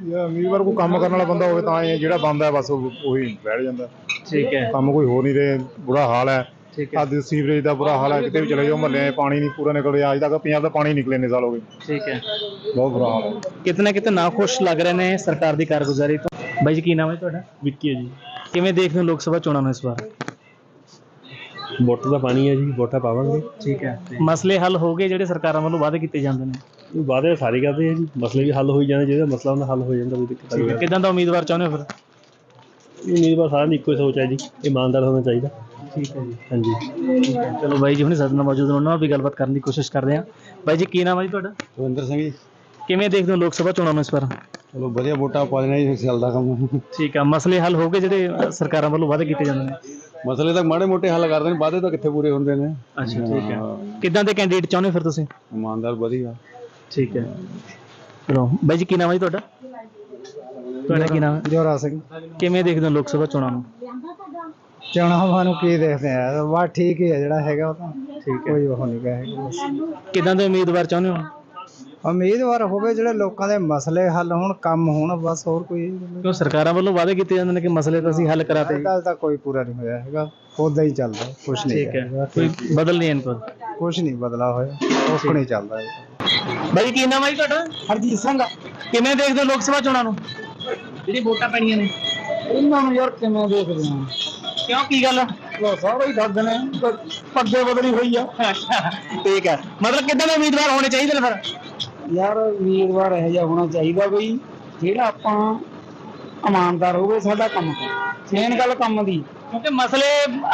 ਇਹ ਉਮੀਦਵਾਰ ਕੋਈ ਕੰਮ ਕਰਨ ਵਾਲਾ ਬੰਦਾ ਹੋਵੇ ਤਾਂ ਇਹ ਜਿਹੜਾ ਬੰਦਾ ਬਸ ਉਹ- ਉਹੀ ਬੈਠ ਜਾਂਦਾ। ਠੀਕ ਹੈ। ਕੰਮ ਕੋਈ ਹੋ ਨਹੀਂ ਰਹੇ ਬੁਰਾ ਹਾਲ ਹੈ। ਠੀਕ ਹੈ। ਅੱਜ ਸੀਵਰੇਜ ਦਾ ਬੁਰਾ ਹਾਲ ਹੈ ਕਿਤੇ ਵੀ ਚਲੇ ਜਾਓ ਮਹੱਲੇ 'ਚ ਪਾਣੀ ਨਹੀਂ ਪੂਰਾ ਨਿਕਲ ਰਿਹਾ। ਅੱਜ ਤੱਕ ਪੰਜਾਬ ਦਾ ਪਾਣੀ ਨਿਕਲੇ ਨੇ ਸਾਲ ਹੋ ਗਏ। ਠੀਕ ਹੈ। ਬਹੁਤ ਬੁਰਾ ਹਾਲ ਹੈ। ਕਿਤਨਾ ਕਿਤੇ ਨਾ ਖੁਸ਼ ਲੱਗ ਰਹੇ ਨੇ ਸਰਕਾਰ ਦੀ ਕਾਰਗੁਜ਼ਾਰੀ ਤੋਂ? ਬਾਈ ਜੀ ਕੀ ਨਾਮ ਹੈ ਤੁਹਾਡਾ? ਵਿੱਕੀ ਹੈ ਜੀ। ਕਿਵੇਂ ਦੇਖਦੇ ਹੋ ਲੋਕ ਸਭਾ ਚੋਣਾਂ ਨੂੰ ਇਸ ਵਾਰ? ਵੋਟਰ ਦਾ ਪਾਣੀ ਹੈ ਜੀ ਵੋਟਾਂ ਪਾਵਾਂਗੇ। ਠੀਕ ਹੈ। ਮਸਲੇ ਹੱਲ ਹੋ ਗਏ ਜਿਹੜੇ ਸਰਕਾਰਾਂ ਵੱਲੋਂ ਵਾਅਦੇ ਕੀਤੇ ਜਾਂਦੇ ਨੇ। ਵਾਅਦੇ ਸਾਰੇ ਕਰਦੇ ਆ ਜੀ ਮਸਲੇ ਵੀ ਹੱਲ ਹੋਈ ਜਾਂਦੇ ਜਿਹਦਾ ਮਸਲਾ ਹੁੰਦਾ ਹੱਲ ਹੋ ਜਾਂਦਾ ਕੋਈ ਦਿੱਕਤ ਠੀਕ ਹੈ ਕਿਦਾਂ ਦਾ ਉਮੀਦਵਾਰ ਚਾਹੁੰਦੇ ਹੋ ਫਿਰ? ਨਹੀਂ ਉਮੀਦਵਾਰ ਸਾਰਿਆਂ ਦੀ ਇੱਕੋ ਹੀ ਸੋਚ ਹੈ ਜੀ ਇਮਾਨਦਾਰ ਹੋਣਾ ਚਾਹੀਦਾ। ਠੀਕ ਹੈ ਜੀ। ਹਾਂਜੀ। ਚਲੋ ਬਾਈ ਜੀ ਹੁਣੇ ਸਾਡੇ ਨਾਲ ਮੌਜੂਦ ਨੇ ਉਹਨਾਂ ਨਾਲ ਵੀ ਗੱਲਬਾਤ ਕਰਨ ਦੀ ਕੋਸ਼ਿਸ਼ ਕਰਦੇ ਹਾਂ। ਬਾਈ ਜੀ ਕੀ ਨਾਮ ਹੈ ਜੀ ਤੁਹਾਡਾ? ਰਵਿੰਦਰ ਸਿੰਘ ਜੀ। ਕਿਵੇਂ ਦੇਖਦੇ ਹੋ ਲੋਕ ਸਭਾ ਚੋਣਾਂ ਨੂੰ ਇਸ ਵਾਰ? ਚਲੋ ਵਧੀਆ ਵੋਟਾਂ ਪਾ ਦੇਣਾ ਜੀ ਚੱਲਦਾ ਕੰਮ। ਠੀਕ ਹੈ ਮਸਲੇ ਹੱਲ ਹੋ ਗਏ ਜਿਹੜੇ ਅ, ਸਰਕਾਰਾਂ ਵੱਲੋਂ ਵਾਅਦੇ ਕੀਤੇ ਜਾਂਦੇ ਨੇ? ਮਸਲੇ ਤਾਂ ਮਾੜੇ ਮੋਟੇ ਹੱਲ ਕਰਦੇ ਨੇ ਵਾਅਦੇ ਤਾਂ ਕਿੱਥੇ ਪੂਰੇ ਹੁੰਦੇ ਨੇ। ਅੱਛਾ ਠੀਕ ਹੈ। ਕਿਦਾਂ ਦੇ ਕੈਂਡੀਡੇਟ ਚਾਹੁੰਦੇ ਹੋ ਫਿਰ ਤੁਸੀਂ? ਇਮਾਨਦਾਰ ਵਧੀਆ। ਠੀਕ ਹੈ। ਚਲੋ ਬਾਈ ਜੀ ਕੀ ਨਾਮ ਹੈ ਜੀ ਤੁਹਾਡਾ? ਤੁਹਾਡਾ ਕੀ ਨਾਮ ਹੈ? ਜੋਰਾ ਸਿੰਘ। ਕਿਵੇਂ ਦੇਖਦੇ ਹੋ ਲੋਕ ਸਭਾ ਚੋਣਾਂ ਨੂੰ? ਚੋਣਾਂ ਨੂੰ ਕੀ ਦੇਖਦੇ ਆ? ਬਸ ਠੀਕ ਹੀ ਆ ਜਿਹੜਾ ਹੈਗਾ ਉਹ ਤਾਂ ਠੀਕ ਕੋਈ ਉਹ ਨਹੀਂ ਕਹੇਗਾ ਕਿਦਾਂ ਦੇ ਉਮੀਦਵਾਰ ਚਾਹੁੰਦੇ ਹੋ? ਉਮੀਦਵਾਰ ਹੋਵੇ ਜਿਹੜੇ ਲੋਕਾਂ ਦੇ ਮਸਲੇ ਹੱਲ ਹੋਣ ਕੰਮ ਹੋਣ ਬਸ ਹੋਰ ਕੋਈ ਕਿਉਂ ਸਰਕਾਰਾਂ ਵੱਲੋਂ ਵਾਅਦੇ ਕੀਤੇ ਜਾਂਦੇ ਨੇ ਕਿ ਮਸਲੇ ਤਾਂ ਅਸੀਂ ਹੱਲ ਕਰਾਤੇ। ਗੱਲ ਤਾਂ ਕੋਈ ਪੂਰਾ ਨਹੀਂ ਹੋਇਆ ਹੈਗਾ। ਉਦਾਂ ਹੀ ਚੱਲਦਾ ਕੁਛ ਨਹੀਂ ਠੀਕ ਹੈ। ਕੋਈ ਬਦਲ ਨਹੀਂ ਇਨਕੋ ਕੁਛ ਨਹੀਂ ਬਦਲਾ ਹੋਇਆ ਉਹ ਨਹੀਂ ਚੱਲਦਾ ਹੈ ਬਾਈ ਕੀ ਨਾਮ ਹੈ ਜੀ ਤੁਹਾਡਾ? ਹਰਜੀਤ ਸਿੰਘ ਕਿਵੇਂ ਦੇਖਦੇ ਹੋ ਲੋਕ ਸਭਾ ਚੋਣਾਂ ਨੂੰ? ਜਿਹੜੀ ਵੋਟਾਂ ਪੈਣੀਆਂ ਨੇ। ਇਹਨਾਂ ਨੂੰ ਯਾਰ ਕਿਵੇਂ ਦੇਖਦੇ ਆ? ਕਿਉਂ ਕੀ ਗੱਲ? ਸਾਰੇ ਹੀ ਦੱਸਦੇ ਨੇ ਪੱਗੇ ਬਦਲੀ ਹੋਈ ਆ। ਠੀਕ ਹੈ। ਮਤਲਬ ਕਿਦਾਂ ਦੇ ਉਮੀਦਵਾਰ ਹੋਣੇ ਚਾਹੀਦੇ ਨੇ ਫਿਰ? ਯਾਰ ਉਮੀਦਵਾਰ ਇਹੋ ਜਿਹਾ ਹੋਣਾ ਚਾਹੀਦਾ ਬਈ ਜਿਹੜਾ ਆਪਾਂ ਇਮਾਨਦਾਰ ਹੋਵੇ ਸਾਡਾ ਕੰਮ ਕਰੇ ਮੇਨ ਗੱਲ ਕੰਮ ਦੀ। ਕਿਉਂਕਿ ਮਸਲੇ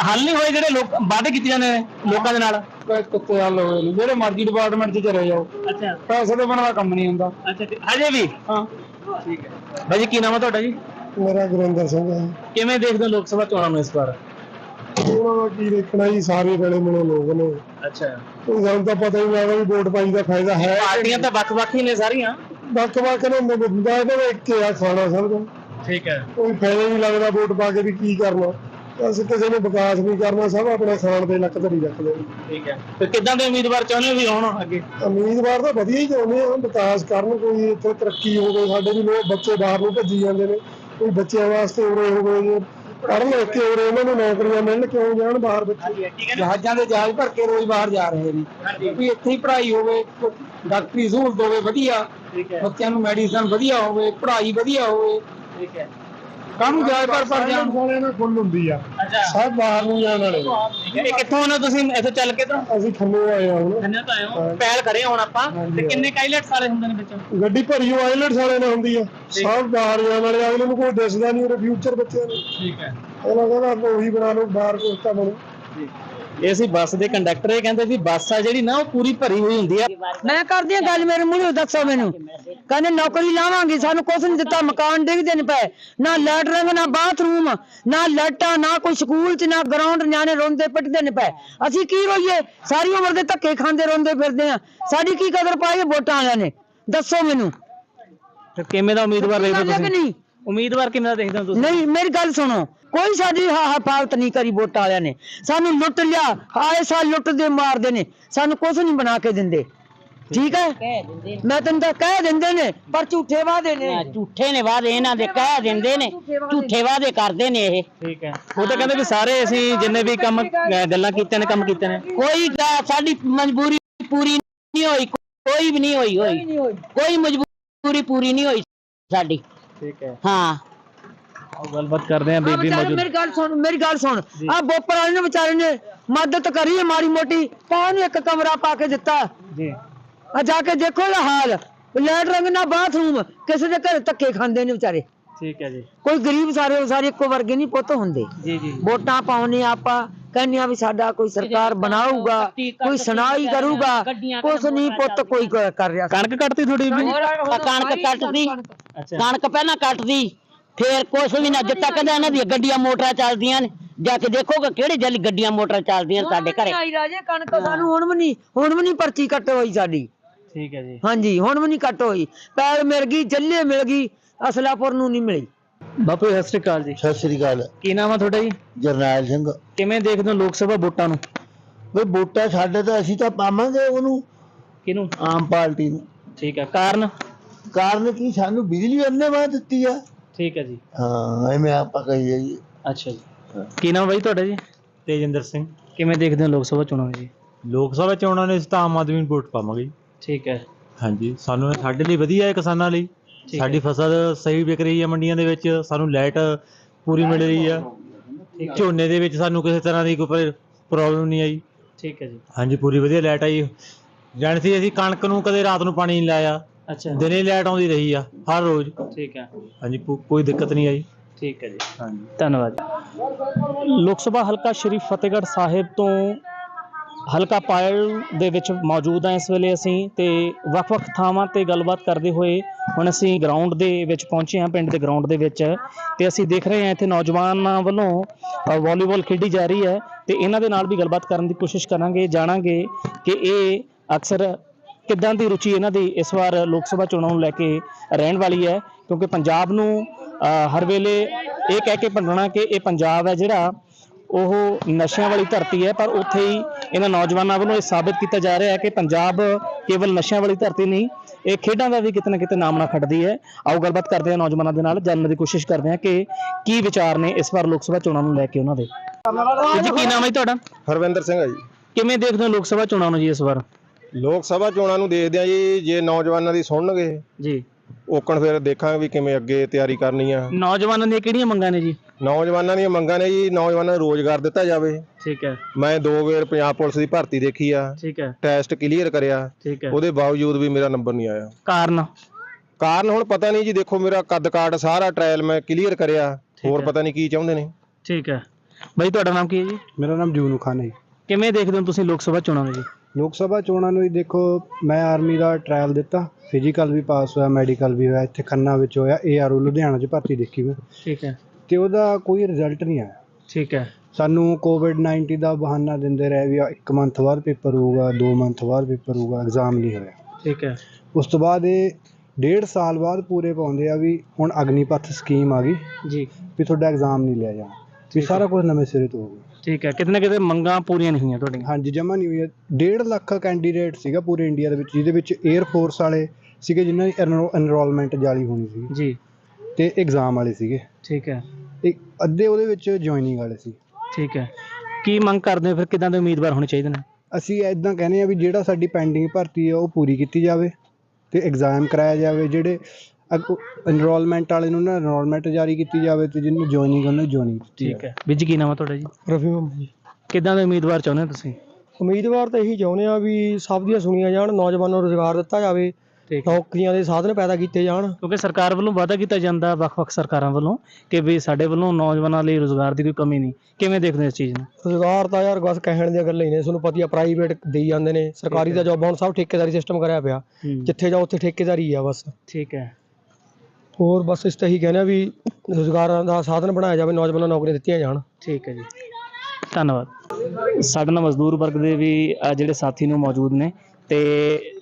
ਹੱਲ ਨਹੀਂ ਹੋਏ ਜਿਹੜੇ ਲੋਕ ਵਾਅਦੇ ਕੀਤੇ ਜਾਂਦੇ ਨੇ ਲੋਕਾਂ ਦੇ ਨਾਲ। ਕੋਈ ਕੁੱਤੇ ਹੱਲ ਹੋਏ ਨੇ ਜਿਹੜੇ ਮਰਜ਼ੀ ਡਿਪਾਰਟਮੈਂਟ 'ਚ ਚਲੇ ਜਾਓ। ਅੱਛਾ। ਪੈਸੇ ਦੇ ਬਣਦਾ ਕੰਮ ਨਹੀਂ ਹੁੰਦਾ। ਅੱਛਾ ਹਜੇ ਵੀ? ਹਾਂ। ਠੀਕ ਹੈ। ਬਾਈ ਜੀ ਕੀ ਨਾਮ ਹੈ ਤੁਹਾਡਾ ਜੀ? ਮੇਰਾ ਗੁਰਿੰਦਰ ਸਿੰਘ ਹੈ। ਕਿਵੇਂ ਦੇਖਦੇ ਹੋ ਲੋਕ ਸਭਾ ਚੋਣਾਂ ਨੂੰ ਇਸ ਵਾਰ? ਉਹਨਾਂ ਦਾ ਕੀ ਦੇਖਣਾ ਜੀ ਸਾਰੇ ਵੇਲੇ ਮਿਲੇ ਲੋਕ ਨੇ। ਅੱਛਾ। ਉਹ ਸਾਨੂੰ ਤਾਂ ਪਤਾ ਹੀ ਨਹੀਂ ਲੱਗਦਾ ਵੀ ਵੋਟ ਪਾਈ ਦਾ ਫਾਇਦਾ ਹੈ ਪਾਰਟੀਆਂ ਤਾਂ ਵੱਖ-ਵੱਖ ਹੀ ਨੇ ਸਾਰੀਆਂ। ਵੱਖ ਵੱਖ ਨੇ ਮੁੱਦਾ ਇਹਦੇ ਵਿੱਚ ਇੱਕ ਹੀ ਆ ਖਾਣਾ ਸਭ ਦਾ ਠੀਕ ਹੈ। ਕੋਈ ਫਾਇਦਾ ਨਹੀਂ ਲੱਗਦਾ ਵੋਟ ਪਾ ਕੇ ਵੀ ਕੀ ਕਰਨਾ। ਅਸੀਂ ਕਿਸੇ ਨੇ ਵਿਕਾਸ ਨਹੀਂ ਕਰਨਾ ਸਭ ਆਪਣੇ ਖਾਣ ਦੇ ਲੱਕ ਧਰੀ ਰੱਖਦੇ ਨੇ ਠੀਕ ਹੈ। ਤੇ ਕਿੱਦਾਂ ਦੇ ਉਮੀਦਵਾਰ ਚਾਹੁੰਦੇ ਹੋ ਵੀ ਹੋਣ ਅੱਗੇ? ਉਮੀਦਵਾਰ ਤਾਂ ਵਧੀਆ ਹੀ ਚਾਹੁੰਦੇ ਆ ਵਿਕਾਸ ਕਰਨ ਕੋਈ ਇੱਥੇ ਤਰੱਕੀ ਹੋਵੇ ਸਾਡੇ ਵੀ ਲੋਕ ਬੱਚੇ ਬਾਹਰ ਨੂੰ ਭੱਜੀ ਜਾਂਦੇ ਨੇ ਕੋਈ ਬੱਚਿਆਂ ਵਾਸਤੇ ਉਰੇ ਹੋਵੇ ਜੇ ਪੜ੍ਹ ਲਿਖ ਕੇ ਉਰੇ ਉਹਨਾਂ ਨੂੰ ਨੌਕਰੀਆਂ ਮਿਲਣ ਕਿਉਂ ਜਾਣ ਬਾਹਰ ਬੱਚੇ? ਜਹਾਜ਼ਾਂ ਦੇ ਜਹਾਜ਼ ਭਰ ਕੇ ਰੋਜ਼ ਬਾਹਰ ਜਾ ਰਹੇ ਨੇ। ਵੀ ਇੱਥੇ ਹੀ ਪੜ੍ਹਾਈ ਹੋਵੇ ਡਾਕਟਰੀ ਸਹੂਲਤ ਹੋਵੇ ਵਧੀਆ। ਬੱਚਿਆਂ ਨੂੰ ਮੈਡੀਸਨ ਵਧੀਆ ਹੋਵੇ ਪੜ੍ਹਾਈ ਵਧੀਆ ਹੋਵੇ। ਠੀਕ ਹੈ। ਕੰਮ ਜਾਏ ਪਰ ਪਰ ਜਾਣ? ਵਾਲਿਆਂ ਨਾਲ ਫੁੱਲ ਹੁੰਦੀ ਆ। ਅੱਛਾ। ਸਭ ਬਾਹਰ ਨੂੰ ਜਾਣ ਵਾਲੇ। ਇਹ ਕਿੱਥੋਂ ਆਉਣਾ ਤੁਸੀਂ? ਇੱਥੇ ਚੱਲ ਕੇ ਤਾਂ? ਅਸੀਂ ਖੰਨੇ ਆਏ ਆ ਹੁਣ। ਖੰਨੇ ਤੋਂ ਆਏ ਹੋ। ਪਹਿਲ ਕਰੇ ਹੁਣ ਆਪਾਂ। ਤੇ ਕਿੰਨੇ ਕਾਈਲੈਟਸ ਵਾਲੇ ਹੁੰਦੇ ਨੇ ਵਿੱਚ? ਗੱਡੀ ਭਰੀ ਹੋ ਆਇਲਟਸ ਵਾਲੇ ਨਾਲ ਹੁੰਦੀ ਆ। ਸਭ ਬਾਹਰ ਜਾਣ ਵਾਲੇ ਅਗਲੇ ਨੂੰ ਕੋਈ ਦਿਸਦਾ ਨਹੀਂ ਉਹਦੇ ਫਿਊਚਰ ਬੱਚਿਆਂ ਨੂੰ। ਠੀਕ ਹੈ। ਉਹਨਾਂ ਕਹਿੰਦਾ ਉਹੀ ਬਣਾ ਲਓ ਬਾਹਰ ਕੋਸਤਾ ਬਣੋ। ਇਹ ਸੀ ਬੱਸ ਦੇ ਕੰਡਕਟਰ ਇਹ ਕਹਿੰਦੇ ਵੀ ਬੱਸ ਆ ਜਿਹੜੀ ਨਾ ਉਹ ਪੂਰੀ ਭਰੀ ਹੋਈ ਹੁੰਦੀ ਆ। ਮੈਂ ਕਰਦੀ ਆ ਗੱਲ ਮੇਰੇ ਮੂਹਰੇ ਦੱਸੋ ਮੈਨੂੰ। ਕਹਿੰਦੇ ਨੌਕਰੀ ਲਾਵਾਂਗੇ ਸਾਨੂੰ ਕੁਛ ਨਹੀਂ ਦਿੱਤਾ ਮਕਾਨ ਡਿੱਗਦੇ ਨੇ ਪਏ। ਨਾ ਲੈਟਰਿੰਗ ਨਾ ਬਾਥਰੂਮ ਨਾ ਲਾਈਟਾਂ ਨਾ ਕੋਈ ਸਕੂਲ ਚ ਨਾ ਗਰਾਊਂਡ ਨਿਆਣੇ ਰੋਂਦੇ ਪਿੱਟਦੇ ਨੇ ਪਏ। ਅਸੀਂ ਕੀ ਰੋਈਏ? ਸਾਰੀ ਉਮਰ ਦੇ ਧੱਕੇ ਖਾਂਦੇ ਰੋਂਦੇ ਫਿਰਦੇ ਆ। ਸਾਡੀ ਕੀ ਕਦਰ ਪਾਈ? ਵੋਟਾਂ ਵਾਲਿਆਂ ਨੇ। ਦੱਸੋ ਮੈਨੂੰ। ਤੇ ਕਿਵੇਂ ਦਾ ਉਮੀਦਵਾਰ ਕਿ ਤੁਸੀਂ? ਨਹੀਂ? ਉਮੀਦਵਾਰ ਕਿਵੇਂ ਦਾ ਦੇਖਦੇ ਹੋ ਤੁਸੀਂ? ਨਹੀਂ ਮੇਰੀ ਗੱਲ ਸੁਣੋ। ਕੋਈ ਸਾਡੀ ਹਾ ਹਫਾਲਤ ਨਹੀਂ ਕਰੀ ਵੋਟਾਂ ਵਾਲਿਆਂ ਨੇ। ਸਾਨੂੰ ਲੁੱਟ ਲਿਆ ਆਏ ਸਾਲ ਲੁੱਟਦੇ ਮਾਰਦੇ ਨੇ। ਸਾਨੂੰ ਕੁਝ ਨਹੀਂ ਬਣਾ ਕੇ ਦਿੰਦੇ। ਠੀਕ ਹੈ? ਮੈਂ ਤੈਨੂੰ ਤਾਂ ਕਹਿ ਦਿੰਦੇ ਨੇ ਪਰ ਝੂਠੇ ਵਾਅਦੇ ਨੇ। ਝੂਠੇ ਨੇ ਵਾਅਦੇ ਇਹਨਾਂ ਦੇ ਕਹਿ ਦਿੰਦੇ ਨੇ। ਝੂਠੇ ਵਾਅਦੇ ਕਰਦੇ ਨੇ ਇਹ। ਠੀਕ ਹੈ। ਉਹ ਤਾਂ ਕਹਿੰਦੇ ਵੀ ਸਾਰੇ ਅਸੀਂ ਜਿੰਨੇ ਵੀ ਕੰਮ ਗੱਲਾਂ ਕੀਤੀਆਂ ਨੇ ਕੰਮ ਕੀਤੇ ਨੇ। ਕੋਈ ਸਾਡੀ ਮਜਬੂਰੀ ਪੂਰੀ ਨਹੀਂ ਹੋਈ ਕੋਈ ਵੀ ਨਹੀਂ ਹੋਈ ਹੋਈ। ਕੋਈ ਮਜਬੂਰੀ ਪੂਰੀ ਨਹੀਂ ਹੋਈ ਸਾਡੀ। ਠੀਕ ਹੈ ਹਾਂ ਉਹ ਗੱਲਬਾਤ ਕਰਦੇ ਆ ਆ ਬੀਬੀ ਵਿਚਾਰੇ ਮੌਜੂਦ ਮੇਰੀ ਗੱਲ ਸੁਣ ਮੇਰੀ ਗੱਲ ਸੁਣ ਆ ਬੋਪਰ ਵਾਲੇ ਨੇ ਵਿਚਾਰੇ ਨੇ ਮਦਦ ਕਰੀ ਹੈ ਮਾੜੀ ਮੋਟੀ ਤਾਂ ਉਹਨੂੰ ਇੱਕ ਕਮਰਾ ਪਾ ਕੇ ਦਿੱਤਾ ਜੀ ਆ ਜਾ ਕੇ ਦੇਖੋ ਇਹਦਾ ਹਾਲ ਲੈਟ ਰੰਗ ਨਾ ਬਾਥਰੂਮ ਕਿਸੇ ਦੇ ਘਰ ਧੱਕੇ ਖਾਂਦੇ ਨੇ ਵਿਚਾਰੇ ਠੀਕ ਹੈ ਜੀ ਕੋਈ ਗਰੀਬ ਸਾਰੇ ਸਾਰੇ ਇੱਕੋ ਵਰਗੇ ਨਹੀਂ ਪੁੱਤ ਹੁੰਦੇ ਜੀ ਜੀ ਵੋਟਾਂ ਪਾਉਨੇ ਆਪਾਂ ਕਹਿੰਦੇ ਆ ਵੀ ਸਾਡਾ ਕੋਈ ਸਰਕਾਰ ਬਣਾਊਗਾ ਕੋਈ ਸੁਣਾਈ ਕਰੂਗਾ ਕੁਛ ਨਹੀਂ ਪੁੱਤ ਕੋਈ ਕ- ਕਰ ਰਿਹਾ ਕਣਕ ਕੱਟਤੀ ਥੋੜੀ ਵੀ ਆ ਕਣਕ ਕੱਟਦੀ ਅੱਛਾ ਕਣਕ ਪਹਿਲਾਂ ਕੱਟਦੀ ਫੇਰ ਕੁਛ ਵੀ ਨਾ ਜਿੱਤਾ ਕਹਿੰਦਾ ਇਹਨਾਂ ਦੀਆਂ ਗੱਡੀਆਂ ਮੋਟਰਾਂ ਚੱਲਦੀਆਂ ਨੇ ਜਾ ਕੇ ਦੇਖੋਗਾ ਕਿਹੜੇ ਜਲੀ ਗੱਡੀਆਂ ਮੋਟਰਾਂ ਚੱਲਦੀਆਂ ਸਾਡੇ ਘਰੇ। ਆਈ ਰਾਜੇ ਕਣਕ ਸਾਨੂੰ ਹੁਣ ਵੀ ਨਹੀਂ ਹੁਣ ਵੀ ਨਹੀਂ ਪਰਚੀ ਕੱਟ ਹੋਈ ਸਾਡੀ। ਠੀਕ ਹੈ ਜੀ। ਹਾਂਜੀ ਹੁਣ ਵੀ ਨਹੀਂ ਕੱਟ ਹੋਈ। ਪੈਰ ਮਿਲ ਗਈ ਜੱਲੇ ਮਿਲ ਗਈ ਅਸਲਾਪੁਰ ਨੂੰ ਨਹੀਂ ਮਿਲੀ। ਬਾਪੂ ਜੀ, ਸਤਿ ਸ਼੍ਰੀ ਅਕਾਲ ਜੀ। ਸਤਿ ਸ੍ਰੀ ਅਕਾਲ। ਕੀ ਨਾਮ ਆ ਤੁਹਾਡਾ ਜੀ? ਜਰਨੈਲ ਸਿੰਘ। ਕਿਵੇਂ ਦੇਖਦੇ ਹੋ ਲੋਕ ਸਭਾ ਵੋਟਾਂ ਨੂੰ? ਵੀ ਵੋਟਾਂ ਸਾਡੇ ਤਾਂ ਅਸੀਂ ਤਾਂ ਪਾਵਾਂਗੇ ਉਹਨੂੰ। ਕਿਹਨੂੰ? ਆਮ ਪਾਰਟੀ ਨੂੰ। ਠੀਕ ਹੈ ਕਾਰਨ? ਕਾਰਨ ਕੀ ਸਾਨੂੰ ਬਿਜਲੀ ਉਹਨੇ ਵਾ ਦਿੱਤੀ ਆ? ਠੀਕ ਹੈ ਜੀ। ਹਾਂ ਐਵੇਂ ਆਪਾਂ ਕਹੀਏ ਜੀ। ਅੱਛਾ ਜੀ। ਕੀ ਨਾਮ ਬਾਈ ਤੁਹਾਡਾ ਜੀ? ਤੇਜਿੰਦਰ ਸਿੰਘ। ਕਿਵੇਂ ਦੇਖਦੇ ਹੋ ਲੋਕ ਸਭਾ ਚੋਣਾਂ ਨੂੰ ਜੀ? ਲੋਕ ਸਭਾ ਚੋਣਾਂ ਨੇ ਤਾਂ ਆਮ ਆਦਮੀ ਨੂੰ ਵੋਟ ਪਾਵਾਂਗੇ। ਜੀ। ਠੀਕ ਹੈ। ਹਾਂਜੀ ਸਾਨੂੰ ਇਹ ਸਾਡੇ ਲਈ ਵਧੀਆ ਹੈ ਕਿਸਾਨਾਂ ਲਈ। ਠੀਕ ਸਾਡੀ ਫਸਲ ਸਹੀ ਵਿਕ ਰਹੀ ਹੈ ਮੰਡੀਆਂ ਦੇ ਵਿੱਚ ਸਾਨੂੰ ਲਾਈਟ ਪੂਰੀ ਮਿਲ ਰਹੀ ਆ ਝੋਨੇ ਦੇ ਵਿੱਚ ਸਾਨੂੰ ਕਿਸੇ ਤਰ੍ਹਾਂ ਦੀ ਕੋਈ ਪ੍ਰੋਬਲਮ ਨਹੀਂ ਆਈ। ਠੀਕ ਹੈ ਜੀ। ਹਾਂਜੀ ਪੂਰੀ ਵਧੀਆ ਲਾਈਟ ਆਈ। ਜਾਣੀ ਸੀ ਅਸੀਂ ਕਣਕ ਨੂੰ ਕਦੇ ਰਾਤ ਨੂੰ ਪਾਣੀ ਨਹੀਂ ਲਾਇਆ। ਅੱਛਾ। ਦਿਨੇ ਲਾਈਟ ਆਉਂਦੀ ਰਹੀ ਆ ਹਰ ਰੋਜ਼। ਠੀਕ ਹੈ। ਹਾਂਜੀ ਕੋ- ਕੋਈ ਦਿੱਕਤ ਨਹੀਂ ਆਈ। ਠੀਕ ਹੈ ਜੀ। ਹਾਂਜੀ। ਧੰਨਵਾਦ। ਲੋਕ ਸਭਾ ਹਲਕਾ ਸ਼੍ਰੀ ਫਤਿਹਗੜ੍ਹ ਸਾਹਿਬ ਤੋਂ ਹਲਕਾ ਪਾਇਲ ਦੇ ਵਿੱਚ ਮੌਜੂਦ ਹਾਂ ਇਸ ਵੇਲੇ ਅਸੀਂ ਤੇ ਵੱਖ-ਵੱਖ ਥਾਵਾਂ ਤੇ ਗੱਲਬਾਤ ਕਰਦੇ ਹੋਏ ਹੁਣ ਅਸੀਂ ਗਰਾਊਂਡ ਦੇ ਵਿੱਚ ਪਹੁੰਚੇ ਹਾਂ ਪਿੰਡ ਦੇ ਗਰਾਊਂਡ ਦੇ ਵਿੱਚ। ਤੇ ਅਸੀਂ ਦੇਖ ਰਹੇ ਹਾਂ ਇੱਥੇ ਨੌਜਵਾਨਾਂ ਵੱਲੋਂ ਅ, ਵਾਲੀਬਾਲ ਖੇਡੀ ਜਾ ਰਹੀ ਹੈ ਤੇ ਇਹਨਾਂ ਦੇ ਨਾਲ ਵੀ ਗੱਲਬਾਤ ਕਰਨ ਦੀ ਕੋਸ਼ਿਸ਼ ਕਰਾਂਗੇ ਜਾਣਾਂਗੇ ਕਿ ਇਹ ਅਕਸਰ ਕਿੱਦਾਂ ਦੀ ਰੁਚੀ ਇਹਨਾਂ ਦੀ ਇਸ ਵਾਰ ਲੋਕ ਸਭਾ ਚੋਣਾਂ ਨੂੰ ਲੈ ਕੇ ਰਹਿਣ ਵਾਲੀ ਹੈ? ਕਿਉਂਕਿ ਪੰਜਾਬ ਨੂੰ ਹਰ ਵੇਲੇ ਇਹ ਕਹਿ ਕੇ ਭੰਡਣਾ ਕਿ ਇਹ ਪੰਜਾਬ ਹੈ ਜਿਹੜਾ ਉਹ ਨਸ਼ਿਆਂ ਵਾਲੀ ਧਰਤੀ ਹੈ ਪਰ ਉੱਥੇ ਹੀ ਇਹਨਾਂ ਨੌਜਵਾਨਾਂ ਵੱਲੋਂ ਇਹ ਸਾਬਿਤ ਕੀਤਾ ਜਾ ਰਿਹਾ ਹੈ ਕਿ ਪੰਜਾਬ ਕੇਵਲ ਨਸ਼ਿਆਂ ਵਾਲੀ ਧਰਤੀ ਨਹੀਂ ਇਹ ਖੇਡਾਂ ਦਾ ਵੀ ਕਿਤੇ ਨਾ ਕਿਤੇ ਨਾਮਣਾ ਖੱਟਦੀ ਹੈ। ਆਓ ਗੱਲਬਾਤ ਕਰਦੇ ਹਾਂ ਨੌਜਵਾਨਾਂ ਦੇ ਨਾਲ ਜਾਣਨ ਦੀ ਕੋਸ਼ਿਸ਼ ਕਰਦੇ ਹਾਂ ਕਿ ਕੀ ਵਿਚਾਰ ਨੇ ਇਸ ਵਾਰ ਲੋਕ ਸਭਾ ਚੋਣਾਂ ਨੂੰ ਲੈ ਕੇ ਉਹਨਾਂ ਦੇ। ਜੀ ਕੀ ਨਾਮ ਹੈ ਤੁਹਾਡਾ? ਹਰਵਿੰਦਰ ਸਿੰਘ ਆ ਜੀ। ਕਿਵੇਂ ਦੇਖਦੇ ਹੋ ਲੋਕ ਸਭਾ ਚੋਣਾਂ ਨੂੰ ਜੀ ਇਸ ਵਾਰ? ਲੋਕ ਸਭਾ ਚੋਣਾਂ ਨੂੰ ਦੇਖਦੇ ਆ ਜੀ ਜੇ ਨੌਜਵਾਨਾਂ ਦੀ ਸੁਣਨਗੇ। ਜੀ। ਓਕਣ ਫਿਰ ਦੇਖਾਂਗੇ ਵੀ ਕਿਵੇਂ ਅੱਗੇ ਤਿਆਰੀ ਕਰਨੀ ਆ। ਨੌਜਵਾਨਾਂ ਦੀਆਂ ਕਿਹੜੀਆਂ ਮੰਗਾਂ ਨੇ ਜੀ? ਨੌਜਵਾਨਾਂ ਦੀਆਂ ਮੰਗਾਂ ਨੇ ਜੀ ਨੌਜਵਾਨਾਂ ਨੂੰ ਰੋਜ਼ਗਾਰ ਦਿੱਤਾ ਜਾਵੇ। ਠੀਕ ਹੈ। ਮੈਂ ਦੋ ਵਾਰ ਪੰਜਾਬ ਪੁਲਿਸ ਦੀ ਭਰਤੀ ਦੇਖੀ ਆ। ਠੀਕ ਹੈ। ਟੈਸਟ ਕਲੀਅਰ ਕਰਿਆ। ਠੀਕ ਹੈ। ਉਹਦੇ ਬਾਵਜੂਦ ਵੀ ਮੇਰਾ ਨੰਬਰ ਨਹੀਂ ਆਇਆ। ਕਾਰਨ? ਕਾਰਨ ਹੁਣ ਪਤਾ ਨਹੀਂ ਜੀ ਦੇਖੋ ਮੇਰਾ ਕੱਦ ਕਾਠ ਸਾਰਾ ਟ੍ਰਾਇਲ ਮੈਂ ਕਲੀਅਰ ਕਰਿਆ। ਹੋਰ। ਪਤਾ ਨਹੀਂ ਕੀ ਚਾਹੁੰਦੇ ਨੇ। ਠੀਕ ਹੈ। ਬਾਈ ਤੁਹਾਡਾ ਨਾਮ ਕੀ ਹੈ ਜੀ? ਮੇਰਾ ਨਾਮ ਜੂਨੂ ਖਾਨ ਹੈ ਕਿਵੇਂ ਦੇਖਦੇ ਹੋ ਤੁਸੀਂ ਲੋਕ ਸਭਾ ਚੋਣਾਂ ਨੂੰ ਜੀ? ਲੋਕ ਸਭਾ ਚੋਣਾਂ ਨੂੰ ਹੀ ਦੇਖੋ ਮੈਂ ਆਰਮੀ ਦਾ ਟ੍ਰਾਇਲ ਦਿੱਤਾ ਫਿਜ਼ੀਕਲ ਵੀ ਪਾਸ ਹੋਇਆ ਮੈਡੀਕਲ ਵੀ ਹੋਇਆ ਇੱਥੇ ਖੰਨਾ ਵਿੱਚ ਹੋਇਆ ਏਆਰਓ ਲੁਧਿਆਣਾ 'ਚ ਭਰਤੀ ਦੇਖੀ ਮੈਂ। ਠੀਕ ਹੈ। ਤੇ ਉਹਦਾ ਕੋਈ ਰਿਜ਼ਲਟ ਨਹੀਂ ਆਇਆ। ਠੀਕ ਹੈ। ਸਾਨੂੰ ਕੋਵਿਡ 19 ਦਾ ਬਹਾਨਾ ਦਿੰਦੇ ਰਹੇ ਵੀ ਇੱਕ ਮੰਥ ਬਾਅਦ ਪੇਪਰ ਹੋਊਗਾ 2 ਮੰਥ ਬਾਅਦ ਪੇਪਰ ਹੋਊਗਾ ਐਗਜ਼ਾਮ ਨਹੀਂ ਹੋਇਆ। ਠੀਕ ਹੈ। ਉਸ ਤੋਂ ਬਾਅਦ ਇਹ ਡੇਢ ਸਾਲ ਬਾਅਦ ਪੂਰੇ ਪਾਉਂਦੇ ਆ ਵੀ ਹੁਣ ਅਗਨੀਪਥ ਸਕੀਮ ਆ ਗਈ ਜੀ। ਵੀ ਤੁਹਾਡਾ ਐਗਜ਼ਾਮ ਨਹੀਂ ਲਿਆ ਜਾਣਾ। ਵੀ ਸਾਰਾ ਕੁਝ ਨਵੇਂ ਸਿਰੇ ਤੋਂ ਹੋਊਗਾ ਠੀਕ ਹੈ ਕਿਤੇ ਨਾ ਕਿਤੇ ਮੰਗਾਂ ਪੂਰੀਆਂ ਨਹੀਂ ਹੋਈਆਂ ਤੁਹਾਡੀਆਂ। ਹਾਂਜੀ ਜਮਾ ਨਹੀਂ ਹੋਈ ਹੈ। ਡੇਢ ਲੱਖ ਕੈਂਡੀਡੇਟ ਸੀਗਾ ਪੂਰੇ ਇੰਡੀਆ ਦੇ ਵਿੱਚ ਜਿਹਦੇ ਵਿੱਚ 에ਅਰ ਫੋਰਸ ਵਾਲੇ ਸੀਗੇ ਜਿਨ੍ਹਾਂ ਦੀ ਐਨਰੋਲਮੈਂਟ ਜਾਲੀ ਹੋਣੀ ਸੀ ਜੀ। ਤੇ ਐਗਜ਼ਾਮ ਵਾਲੇ ਸੀਗੇ। ਠੀਕ ਹੈ। ਇੱਕ ਅੱਧੇ ਉਹਦੇ ਵਿੱਚ ਜੁਆਇਨਿੰਗ ਵਾਲੇ ਸੀ। ਠੀਕ ਹੈ। ਕੀ ਮੰਗ ਕਰਦੇ ਹੋ? ਫਿਰ ਕਿਦਾਂ ਦੇ ਉਮੀਦਵਾਰ ਹੋਣੇ ਚਾਹੀਦੇ ਨੇ? ਅਸੀਂ ਇਦਾਂ ਕਹਿੰਦੇ ਆ ਵੀ ਜਿਹੜਾ ਸਾਡੀ ਪੈਂਡਿੰਗ ਭਰਤੀ ਹੈ ਉਹ ਪੂਰੀ ਕੀਤੀ ਜਾਵੇ ਤੇ ਐਗਜ਼ਾਮ ਕਰਾਇਆ ਜਾਵੇ। ਜਿਹੜੇ ਐਨਰੋਲਮੈਂਟ ਵਾਲੇ ਨੂੰ ਨਾ ਐਨਰੋਲਮੈਂਟ ਜਾਰੀ ਕੀਤੀ ਜਾਵੇ ਤੇ ਜਿਹਨੂੰ ਜੁਆਇਨਿੰਗ ਉਹਨੂੰ ਜੁਆਇਨਿੰਗ ਕੀਤੀ ਠੀਕ ਹੈ। ਵੀਰ ਜੀ ਕੀ ਨਾਮ ਹੈ ਤੁਹਾਡਾ ਜੀ? ਰਫੀ ਮੁਹੰਮਦ ਜੀ। ਕਿਦਾਂ ਦੇ ਉਮੀਦਵਾਰ ਚਾਹੁੰਦੇ ਹੋ ਤੁਸੀਂ? ਉਮੀਦਵਾਰ ਤਾਂ ਇਹੀ ਚਾਹੁੰਦੇ ਆ ਵੀ ਸਭ ਦੀਆਂ ਸੁਣੀਆਂ ਜਾਣ ਨੌਜਵਾਨਾਂ ਨੂੰ ਰੁਜ਼ਗਾਰ ਦਿੱਤਾ ਜਾਵੇ ਠੀਕ ਨੌਕਰੀਆਂ ਦੇ ਸਾਧਨ ਪੈਦਾ ਕੀਤੇ ਜਾਣ। ਕਿਉਂਕਿ ਸਰਕਾਰ ਵੱਲੋਂ ਵਾਅਦਾ ਕੀਤਾ ਜਾਂਦਾ ਵੱਖ-ਵੱਖ ਸਰਕਾਰਾਂ ਵੱਲੋਂ ਕਿ ਵੀ ਸਾਡੇ ਵੱਲੋਂ ਨੌਜਵਾਨਾਂ ਲਈ ਰੋਜ਼ਗਾਰ ਦੀ ਕੋਈ ਕਮੀ ਨਹੀਂ। ਕਿਵੇਂ ਦੇਖਦੇ ਹੋ ਇਸ ਚੀਜ਼ ਨੂੰ? ਰੁਜ਼ਗਾਰ ਤਾਂ ਯਾਰ ਬਸ ਕਹਿਣ ਦੀਆਂ ਗੱਲਾਂ ਹੀ ਨੇ ਤੁਹਾਨੂੰ ਪਤਾ ਹੀ ਆ ਪ੍ਰਾਈਵੇਟ ਦੇਈ ਜਾਂਦੇ ਨੇ। ਸਰਕਾਰੀ ਦਾ ਜੋਬ ਹੁਣ ਸਭ ਠੇਕੇਦਾਰੀ ਸਿਸਟਮ ਕਰਿਆ ਪਿਆ। ਜਿੱਥੇ ਜਾਓ ਉੱਥੇ ਠੇਕੇਦਾਰੀ ਆ ਬਸ। ਠੀਕ ਹੈ। ਹੋਰ ਬਸ ਇਸ ਤੇ ਹੀ ਕਹਿੰਦੇ ਆ ਵੀ ਰੁਜ਼ਗਾਰਾਂ ਦਾ ਸਾਧਨ ਬਣਾਇਆ ਜਾਵੇ ਨੌਜਵਾਨਾਂ ਨੂੰ ਨੌਕਰੀਆਂ ਦਿੱਤੀਆਂ ਜਾਣ। ਠੀਕ ਹੈ ਜੀ। ਧੰਨਵਾਦ। ਸਾਡੇ ਨਾਲ ਮਜ਼ਦੂਰ ਵਰਗ ਦੇ ਵੀ ਅ, ਜਿਹੜੇ ਸਾਥੀ ਨੂੰ ਮੌਜੂਦ ਨੇ ਤੇ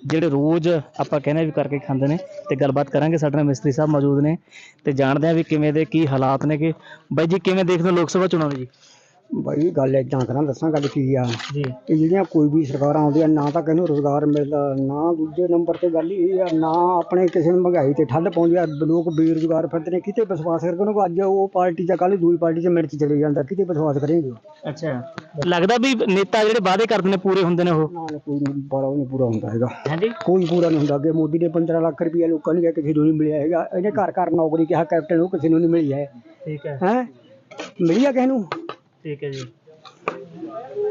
ਜਿਹੜੇ ਰੋਜ਼ ਆਪਾਂ ਕਹਿੰਦੇ ਵੀ ਕਰਕੇ ਖਾਂਦੇ ਨੇ ਤੇ ਗੱਲਬਾਤ ਕਰਾਂਗੇ ਸਾਡੇ ਨਾਲ ਮਿਸਤਰੀ ਸਾਹਿਬ ਮੌਜੂਦ ਨੇ ਤੇ ਜਾਣਦੇ ਆ ਵੀ ਕਿਵੇਂ ਦੇ ਕੀ ਹਾਲਾਤ ਨੇ ਕਿ ਬਾਈ ਜੀ ਕਿਵੇਂ ਦੇਖਦੇ ਹੋ ਲੋਕ ਸਭਾ ਚੋਣਾਂ ਨੂੰ ਜੀ? ਬਾਈ ਗੱਲ ਇਦਾਂ ਕਰਾਂ ਦੱਸਾਂ ਗੱਲ ਕੀ ਆ? ਜੀ। ਕਿ ਜਿਹੜੀਆਂ ਕੋਈ ਵੀ ਸਰਕਾਰਾਂ ਆਉਂਦੀਆਂ ਨਾ ਤਾਂ ਕਿਸੇ ਨੂੰ ਰੋਜ਼ਗਾਰ ਮਿਲਦਾ ਨਾ ਦੂਜੇ ਨੰਬਰ ਤੇ ਗੱਲ ਇਹ ਆ ਨਾ ਆਪਣੇ ਕਿਸੇ ਨੂੰ ਮਹਿੰਗਾਈ ਤੇ ਠੱਲ ਪਾਉਂਦੀ ਆ। ਲੋਕ ਬੇਰੁਜ਼ਗਾਰ ਫਿਰਦੇ ਨੇ ਕਿਤੇ ਵਿਸ਼ਵਾਸ ਕਰਕੇ ਉਹਨਾਂ ਕੋਲ ਅੱਜ ਉਹ ਪਾਰਟੀ ਜਾਂ ਕੱਲ ਦੂਜੀ ਪਾਰਟੀ 'ਚ ਮਿਰਚ ਚਲੇ ਜਾਂਦਾ ਕਿਤੇ ਵਿਸ਼ਵਾਸ ਕਰੇਂਗੇ ਅੱਛਾ। ਲੱਗਦਾ ਵੀ ਨੇਤਾ ਜਿਹੜੇ ਵਾਅਦੇ ਕਰਦੇ ਨੇ ਪੂਰੇ ਹੁੰਦੇ ਨੇ ਉਹ? ਨਾ ਨਾ ਕੋਈ ਉਹ ਨਹੀਂ ਪੂਰਾ ਹੁੰਦਾ ਹੈਗਾ। ਹਾਂਜੀ। ਕੋਈ ਪੂਰਾ ਨਹੀਂ ਹੁੰਦਾ। ਅੱਗੇ ਮੋਦੀ ਨੇ 15 ਲੱਖ ਰੁਪਇਆ ਲੋਕਾਂ ਨੂੰ ਕਿਹਾ ਕਿਸੇ ਨੂੰ ਨਹੀਂ ਮਿਲਿਆ ਹੈਗਾ। ਇਹਨੇ ਘਰ ਘਰ ਨੌਕਰੀ ਕਿਹਾ ਕੈਪਟਨ ਨੂੰ ਕਿਸੇ ਨੂੰ ਨਹੀਂ ਮਿਲੀ ਹੈ ਠੀਕ ਹੈ। ਹੈ? ਮਿਲੀ ਆ ਕਿਸੇ ਨੂੰ? ਠੀਕ ਹੈ ਜੀ।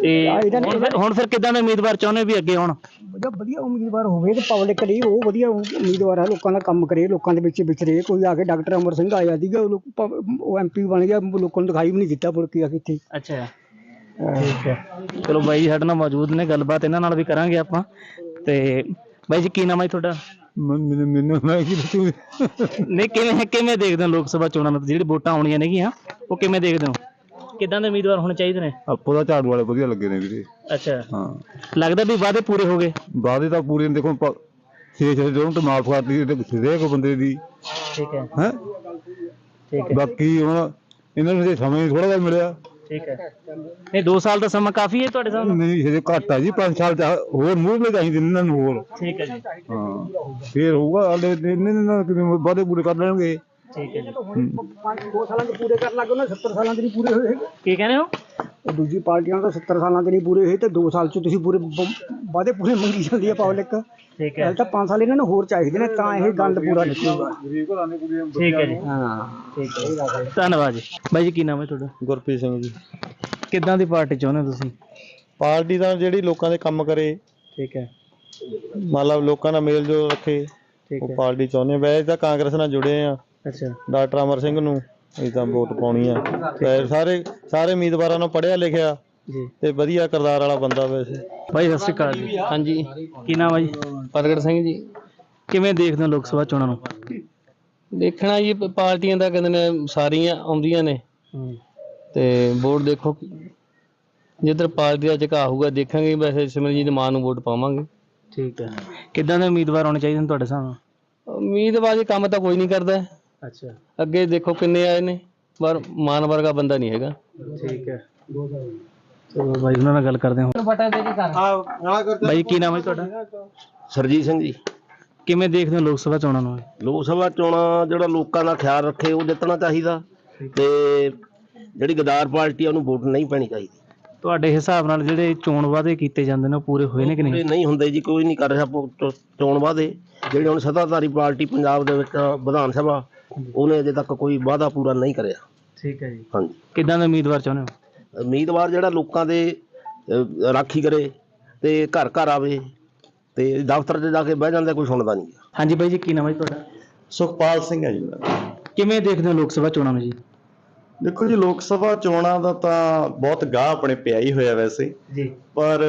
ਤੇ ਆ ਇਹਦਾ- ਹੁਣ ਫਿਰ- ਹੁਣ ਫਿਰ ਕਿਦਾਂ ਦੇ ਉਮੀਦਵਾਰ ਚਾਹੁੰਦੇ ਵੀ ਅੱਗੇ ਆਉਣ? ਵਧੀਆ ਵਧੀਆ ਉਮੀਦਵਾਰ ਹੋਵੇ ਤੇ ਪਬਲਿਕ ਲਈ ਉਹ ਵਧੀਆ ਉਮੀਦਵਾਰ ਹੈ ਲੋਕਾਂ ਦਾ ਕੰਮ ਕਰੇ ਲੋਕਾਂ ਦੇ ਵਿੱਚ ਵਿਚਰੇ ਕੋਈ ਆ ਕੇ ਡਾਕਟਰ ਅਮਰ ਸਿੰਘ ਆਇਆ ਸੀਗਾ ਉਹ ਲੋਕ ਪ- ਉਹ ਐਮਪੀ ਬਣ ਗਿਆ ਲੋਕਾਂ ਨੂੰ ਦਿਖਾਈ ਵੀ ਨਹੀਂ ਦਿੱਤਾ ਪੁਲ ਕੀ ਆ ਕਿੱਥੇ ਅੱਛਾ। ਠੀਕ ਹੈ। ਚਲੋ ਬਾਈ ਜੀ ਸਾਡੇ ਨਾਲ ਮੌਜੂਦ ਨੇ ਗੱਲਬਾਤ ਇਹਨਾਂ ਨਾਲ ਵੀ ਕਰਾਂਗੇ ਆਪਾਂ। ਤੇ ਬਾਈ ਜੀ ਕੀ ਨਾਮ ਹੈ ਜੀ ਤੁਹਾਡਾ? ਮੈਨੂੰ ਮੈਨੂੰ ਮੈਂ ਕੀ ਦੱਸੂ। ਨਹੀਂ ਕਿਵੇਂ ਕਿਵੇਂ ਦੇਖਦੇ ਹੋ ਲੋਕ ਸਭਾ ਚੋਣਾਂ ਨੂੰ? ਜਿਹੜੀ ਵੋਟਾਂ ਆਉਣੀਆਂ ਨੇਗੀਆਂ ਉਹ ਕਿਵੇਂ ਦੇਖਦੇ ਹੋ? ਕਿਦਾਂ ਦੇ ਉਮੀਦਵਾਰ ਹੋਣੇ ਚਾਹੀਦੇ ਨੇ? ਆਪੋ ਦਾ ਝਾੜੂ ਵਾਲੇ ਵਧੀਆ ਲੱਗੇ ਨੇ ਵੀਰੇ। ਅੱਛਾ। ਹਾਂ। ਲੱਗਦਾ ਵੀ ਵਾਅਦੇ ਪੂਰੇ ਹੋ ਗਏ? ਵਾਅਦੇ ਤਾਂ ਪੂਰੇ ਨੇ ਦੇਖੋ ਪ- ਛੇ ਛੇ ਦੋਨੋਂ ਤੇ ਮਾਫ ਕਰਦੀ ਤੇ ਹਰੇਕ ਬੰਦੇ ਦੀ। ਠੀਕ ਹੈ। ਹੈ? ਠੀਕ ਹੈ। ਬਾਕੀ ਹੁਣ ਇਹਨਾਂ ਨੂੰ ਜੇ ਸਮੇਂ ਥੋੜਾ ਜਿਹਾ ਮਿਲਿਆ। ਠੀਕ ਹੈ। ਨਹੀਂ 2 ਸਾਲ ਦਾ ਸਮਾਂ ਕਾਫੀ ਹੈ ਤੁਹਾਡੇ ਸਾਹਮਣੇ ਨਹੀਂ ਹਜੇ ਘੱਟ ਆ ਜੀ 5 ਸਾਲ ਦਾ ਹੋਰ ਮੂਵ ਚਾਹੀਦੇ ਇਹਨਾਂ ਨੂੰ ਹੋਰ। ਠੀਕ ਹੈ ਜੀ। ਹਾਂ ਫੇਰ ਹੋਊਗਾ ਹਲੇ ਇੰਨੇ ਦਿਨ ਨਾਲ ਵਾਅਦੇ ਪੂਰੇ ਕਰ ਲੈਣਗੇ। ਠੀਕ ਹੈ ਜੀ। ਦੋ ਸਾਲਾਂ ਦੇ ਪੂਰੇ ਕਰਨ ਲੱਗ ਉਹਨਾਂ 70 ਸਾਲਾਂ ਦੇ ਨਹੀਂ ਪੂਰੇ ਹੋਏ ਕੀ ਕਹਿੰਦੇ ਹੋ? ਉਹ ਦੂਜੀ ਪਾਰਟੀਆਂ ਤਾਂ 70 ਸਾਲਾਂ ਦੇ ਨਹੀਂ ਪੂਰੇ ਹੋਏ ਤੇ 2 ਸਾਲ ਚ ਤੁਸੀਂ ਪੂਰੇ ਵਾਅਦੇ ਪੂਰੇ ਮੰਗੀ ਜਾਂਦੀ ਹੈ ਪਬਲਿਕ। ਠੀਕ ਹੈ। ਤਾਂ 5 ਸਾਲ ਇਹਨਾਂ ਨੂੰ ਹੋਰ ਚਾਹੀਦੇ ਨੇ ਤਾਂ ਇਹ ਗੰਦ ਪੂਰਾ ਨਿਕਲੂਗਾ ਠੀਕ ਹੈ ਜੀ। ਹਾਂ ਠੀਕ ਹੈ। ਧੰਨਵਾਦ ਜੀ। ਬਾਈ ਜੀ ਕੀ ਨਾਮ ਹੈ ਤੁਹਾਡਾ? ਗੁਰਪ੍ਰੀਤ ਸਿੰਘ ਜੀ। ਕਿੱਦਾਂ ਦੀ ਪਾਰਟੀ ਚਾਹੁੰਦੇ ਹੋ ਤੁਸੀਂ? ਪਾਰਟੀ ਦਾ ਜਿਹੜੀ ਲੋਕਾਂ ਦੇ ਕੰਮ ਕਰੇ। ਠੀਕ ਹੈ। ਮਤਲਬ ਲੋਕਾਂ ਨਾਲ ਮੇਲ ਜੋਲ ਰੱਖੇ। ਠੀਕ ਉਹ ਹੈ। ਪਾਰਟੀ ਚਾਹੁੰਦੇ ਵੈਸੇ ਤਾਂ ਕਾਂਗਰਸ ਨਾਲ ਜੁੜੇ ਆ। ਅੱਛਾ। ਡਾਕਟਰ ਅਮਰ ਸਿੰਘ ਨੂੰ ਅਸੀਂ ਤਾਂ ਵੋਟ ਪਾਉਣੀ ਆ। ਸਾਰੇ ਸਾਰੇ ਉਮੀਦਵਾਰਾਂ ਨੂੰ ਪੜ੍ਹਿਆ ਲਿਖਿਆ ਜੀ। ਤੇ ਵਧੀਆ ਕਿਰਦਾਰ ਵਾਲਾ ਬੰਦਾ ਵੈਸੇ। ਬਾਈ ਸਤਿ ਸ਼੍ਰੀ ਅਕਾਲ ਜੀ। ਹਾਂਜੀ ਕੀ ਨਾਮ ਹੈ ਜੀ? ਪ੍ਰਗਟ ਸਿੰਘ ਜੀ। ਕਿਵੇਂ ਦੇਖਦੇ ਹੋ ਲੋਕ ਸਭਾ ਚੋਣਾਂ ਨੂੰ? ਦੇਖਣਾ ਜੀ ਪ- ਪਾਰਟੀਆਂ ਤਾਂ ਕਹਿੰਦੇ ਨੇ ਸਾਰੀਆਂ ਆਉਂਦੀਆਂ ਨੇ। ਤੇ ਵੋਟ ਦੇਖੋ ਜਿੱਧਰ ਪਾਰਟੀ ਦਾ ਝੁਕਾਅ ਹੋਊਗਾ ਦੇਖਾਂਗੇ ਵੈਸੇ ਸਿਮਰਜੀਤ ਮਾਨ ਨੂੰ ਵੋਟ ਪਾਵਾਂਗੇ। ਠੀਕ ਹੈ। ਕਿੱਦਾਂ ਦੇ ਉਮੀਦਵਾਰ ਹੋਣੇ ਚਾਹੀਦੇ ਨੇ ਤੁਹਾਡੇ ਸਾਹਮਣੇ ਉਮੀਦਵਾਰ ਕੰਮ ਤਾਂ ਕੋਈ ਨਹੀਂ ਕਰਦਾ। ਅੱਛਾ। ਅੱਗੇ ਦੇਖੋ ਕਿੰਨੇ ਆਏ ਨੇ। ਪਰ ਮਾਨ ਵਰਗਾ ਬੰਦਾ ਨਹੀਂ ਹੈਗਾ। ਠੀਕ ਹੈ। ਚਲੋ ਬਾਈ ਉਹਨਾਂ ਨਾਲ ਗੱਲ ਕਰਦੇ ਹਾਂ। ਬਾਈ ਕੀ ਨਾਮ ਹੈ ਤੁਹਾਡਾ? ਸਰਜੀਤ ਸਿੰਘ ਜੀ। ਕਿਵੇਂ ਦੇਖਦੇ ਹੋ ਲੋਕ ਸਭਾ ਚੋਣਾਂ ਨੂੰ? ਲੋਕ ਸਭਾ ਚੋਣਾਂ ਜਿਹੜਾ ਲੋਕਾਂ ਦਾ ਖਿਆਲ ਰੱਖੇ ਉਹ ਜਿੱਤਣਾ ਚਾਹੀਦਾ। ਤੇ ਜਿਹੜੀ ਗਦਾਰ ਪਾਰਟੀ ਆ ਉਹਨੂੰ ਵੋਟ ਨਹੀਂ ਪੈਣੀ ਚਾਹੀਦੀ। ਤੁਹਾਡੇ ਹਿਸਾਬ ਨਾਲ ਜਿਹੜੇ ਚੋਣ ਵਾਅਦੇ ਕੀਤੇ ਜਾਂਦੇ ਨੇ ਉਹ ਪੂਰੇ ਹੋਏ ਨੇ ਕਿ ਨਹੀਂ? ਇਹ ਨਹੀਂ ਹੁੰਦੇ ਜੀ ਕੋਈ ਨਹੀਂ ਕਰ ਰਿਹਾ ਪੋ- ਚੋ- ਚੋਣ ਵਾਅਦੇ। ਜਿਹੜੇ ਹੁਣ ਸੱਤਾਧਾਰੀ ਪਾਰਟੀ ਪੰਜਾਬ ਦੇ ਵਿੱਚ ਵਿਧਾਨ ਸਭਾ ਉਹਨੇ ਅਜੇ ਤੱਕ ਕੋਈ ਵਾਅਦਾ ਪੂਰਾ ਨਹੀਂ ਕਰਿਆ। ਠੀਕ ਹੈ ਜੀ। ਹਾਂਜੀ। ਕਿੱਦਾਂ ਦੇ ਉਮੀਦਵਾਰ ਚਾਹੁੰਦੇ ਹੋ? ਉਮੀਦਵਾਰ ਜਿਹੜਾ ਲੋਕਾਂ ਦੇ ਅਹ, ਰਾਖੀ ਕਰੇ ਤੇ ਘਰ ਘਰ ਆਵੇ ਤੇ ਦਫ਼ਤਰ 'ਚ ਜਾ ਕੇ ਬਹਿ ਜਾਂਦੇ ਕੋਈ ਸੁਣਦਾ ਨਹੀਂ। ਹਾਂਜੀ ਬਾਈ ਜੀ ਕੀ ਨਾਮ ਹੈ ਜੀ ਤੁਹਾਡਾ? ਸੁਖਪਾਲ ਸਿੰਘ ਹੈ ਜੀ ਮੇਰਾ। ਕਿਵੇਂ ਦੇਖਦੇ ਹੋ ਲੋਕ ਸਭਾ ਚੋਣਾਂ ਨੂੰ ਜੀ? ਦੇਖੋ ਜੀ ਲੋਕ ਸਭਾ ਚੋਣਾਂ ਦਾ ਤਾਂ ਬਹੁਤ ਗਾਹ ਆਪਣੇ ਪਿਆ ਹੀ ਹੋਇਆ ਵੈਸੇ। ਜੀ। ਪਰ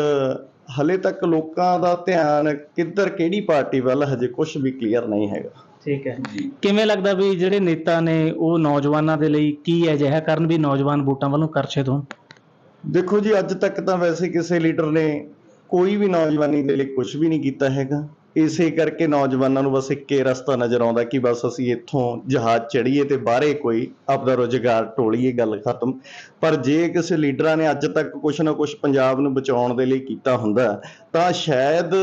ਹਲੇ ਤੱਕ ਲੋਕਾਂ ਦਾ ਧਿਆਨ ਕਿੱਧਰ ਕਿਹੜੀ ਪਾਰਟੀ ਵੱਲ ਹਜੇ ਕੁਝ ਵੀ ਕਲੀਅਰ ਨਹੀਂ ਹੈਗਾ। ਠੀਕ ਹੈ। ਕਿਵੇਂ ਲੱਗਦਾ ਵੀ ਜਿਹੜੇ ਨੇਤਾ ਨੇ ਉਹ ਨੌਜਵਾਨਾਂ ਦੇ ਲਈ ਕੀ ਅਜਿਹਾ ਕਰਨ ਵੀ ਨੌਜਵਾਨ ਵੋਟਾਂ ਵੱਲੋਂ ਕਰਛੇ ਹੋਣ ਦੇਖੋ ਜੀ ਅੱਜ ਤੱਕ ਤਾਂ ਵੈਸੇ ਕਿਸੇ ਲੀਡਰ ਨੇ ਕੋਈ ਵੀ ਨੌਜਵਾਨੀ ਦੇ ਲਈ ਕੁਝ ਵੀ ਨਹੀਂ ਕੀਤਾ ਹੈਗਾ। ਇਸੇ ਕਰਕੇ ਨੌਜਵਾਨਾਂ ਨੂੰ ਬਸ ਇੱਕੇ ਰਸਤਾ ਨਜ਼ਰ ਆਉਂਦਾ ਕਿ ਬਸ ਅਸੀਂ ਇੱਥੋਂ ਜਹਾਜ਼ ਚੜੀਏ ਤੇ ਬਾਹਰੇ ਕੋਈ ਆਪਦਾ ਰੋਜ਼ਗਾਰ ਟੋਲੀਏ ਗੱਲ ਖਤਮ। ਪਰ ਜੇ ਕਿਸੇ ਲੀਡਰਾਂ ਨੇ ਅੱਜ ਤੱਕ ਕੁਝ ਨਾ ਕੁਝ ਪੰਜਾਬ ਨੂੰ ਬਚਾਉਣ ਦੇ ਲਈ ਕੀਤਾ ਹੁੰਦਾ ਤਾਂ ਸ਼ਾਇਦ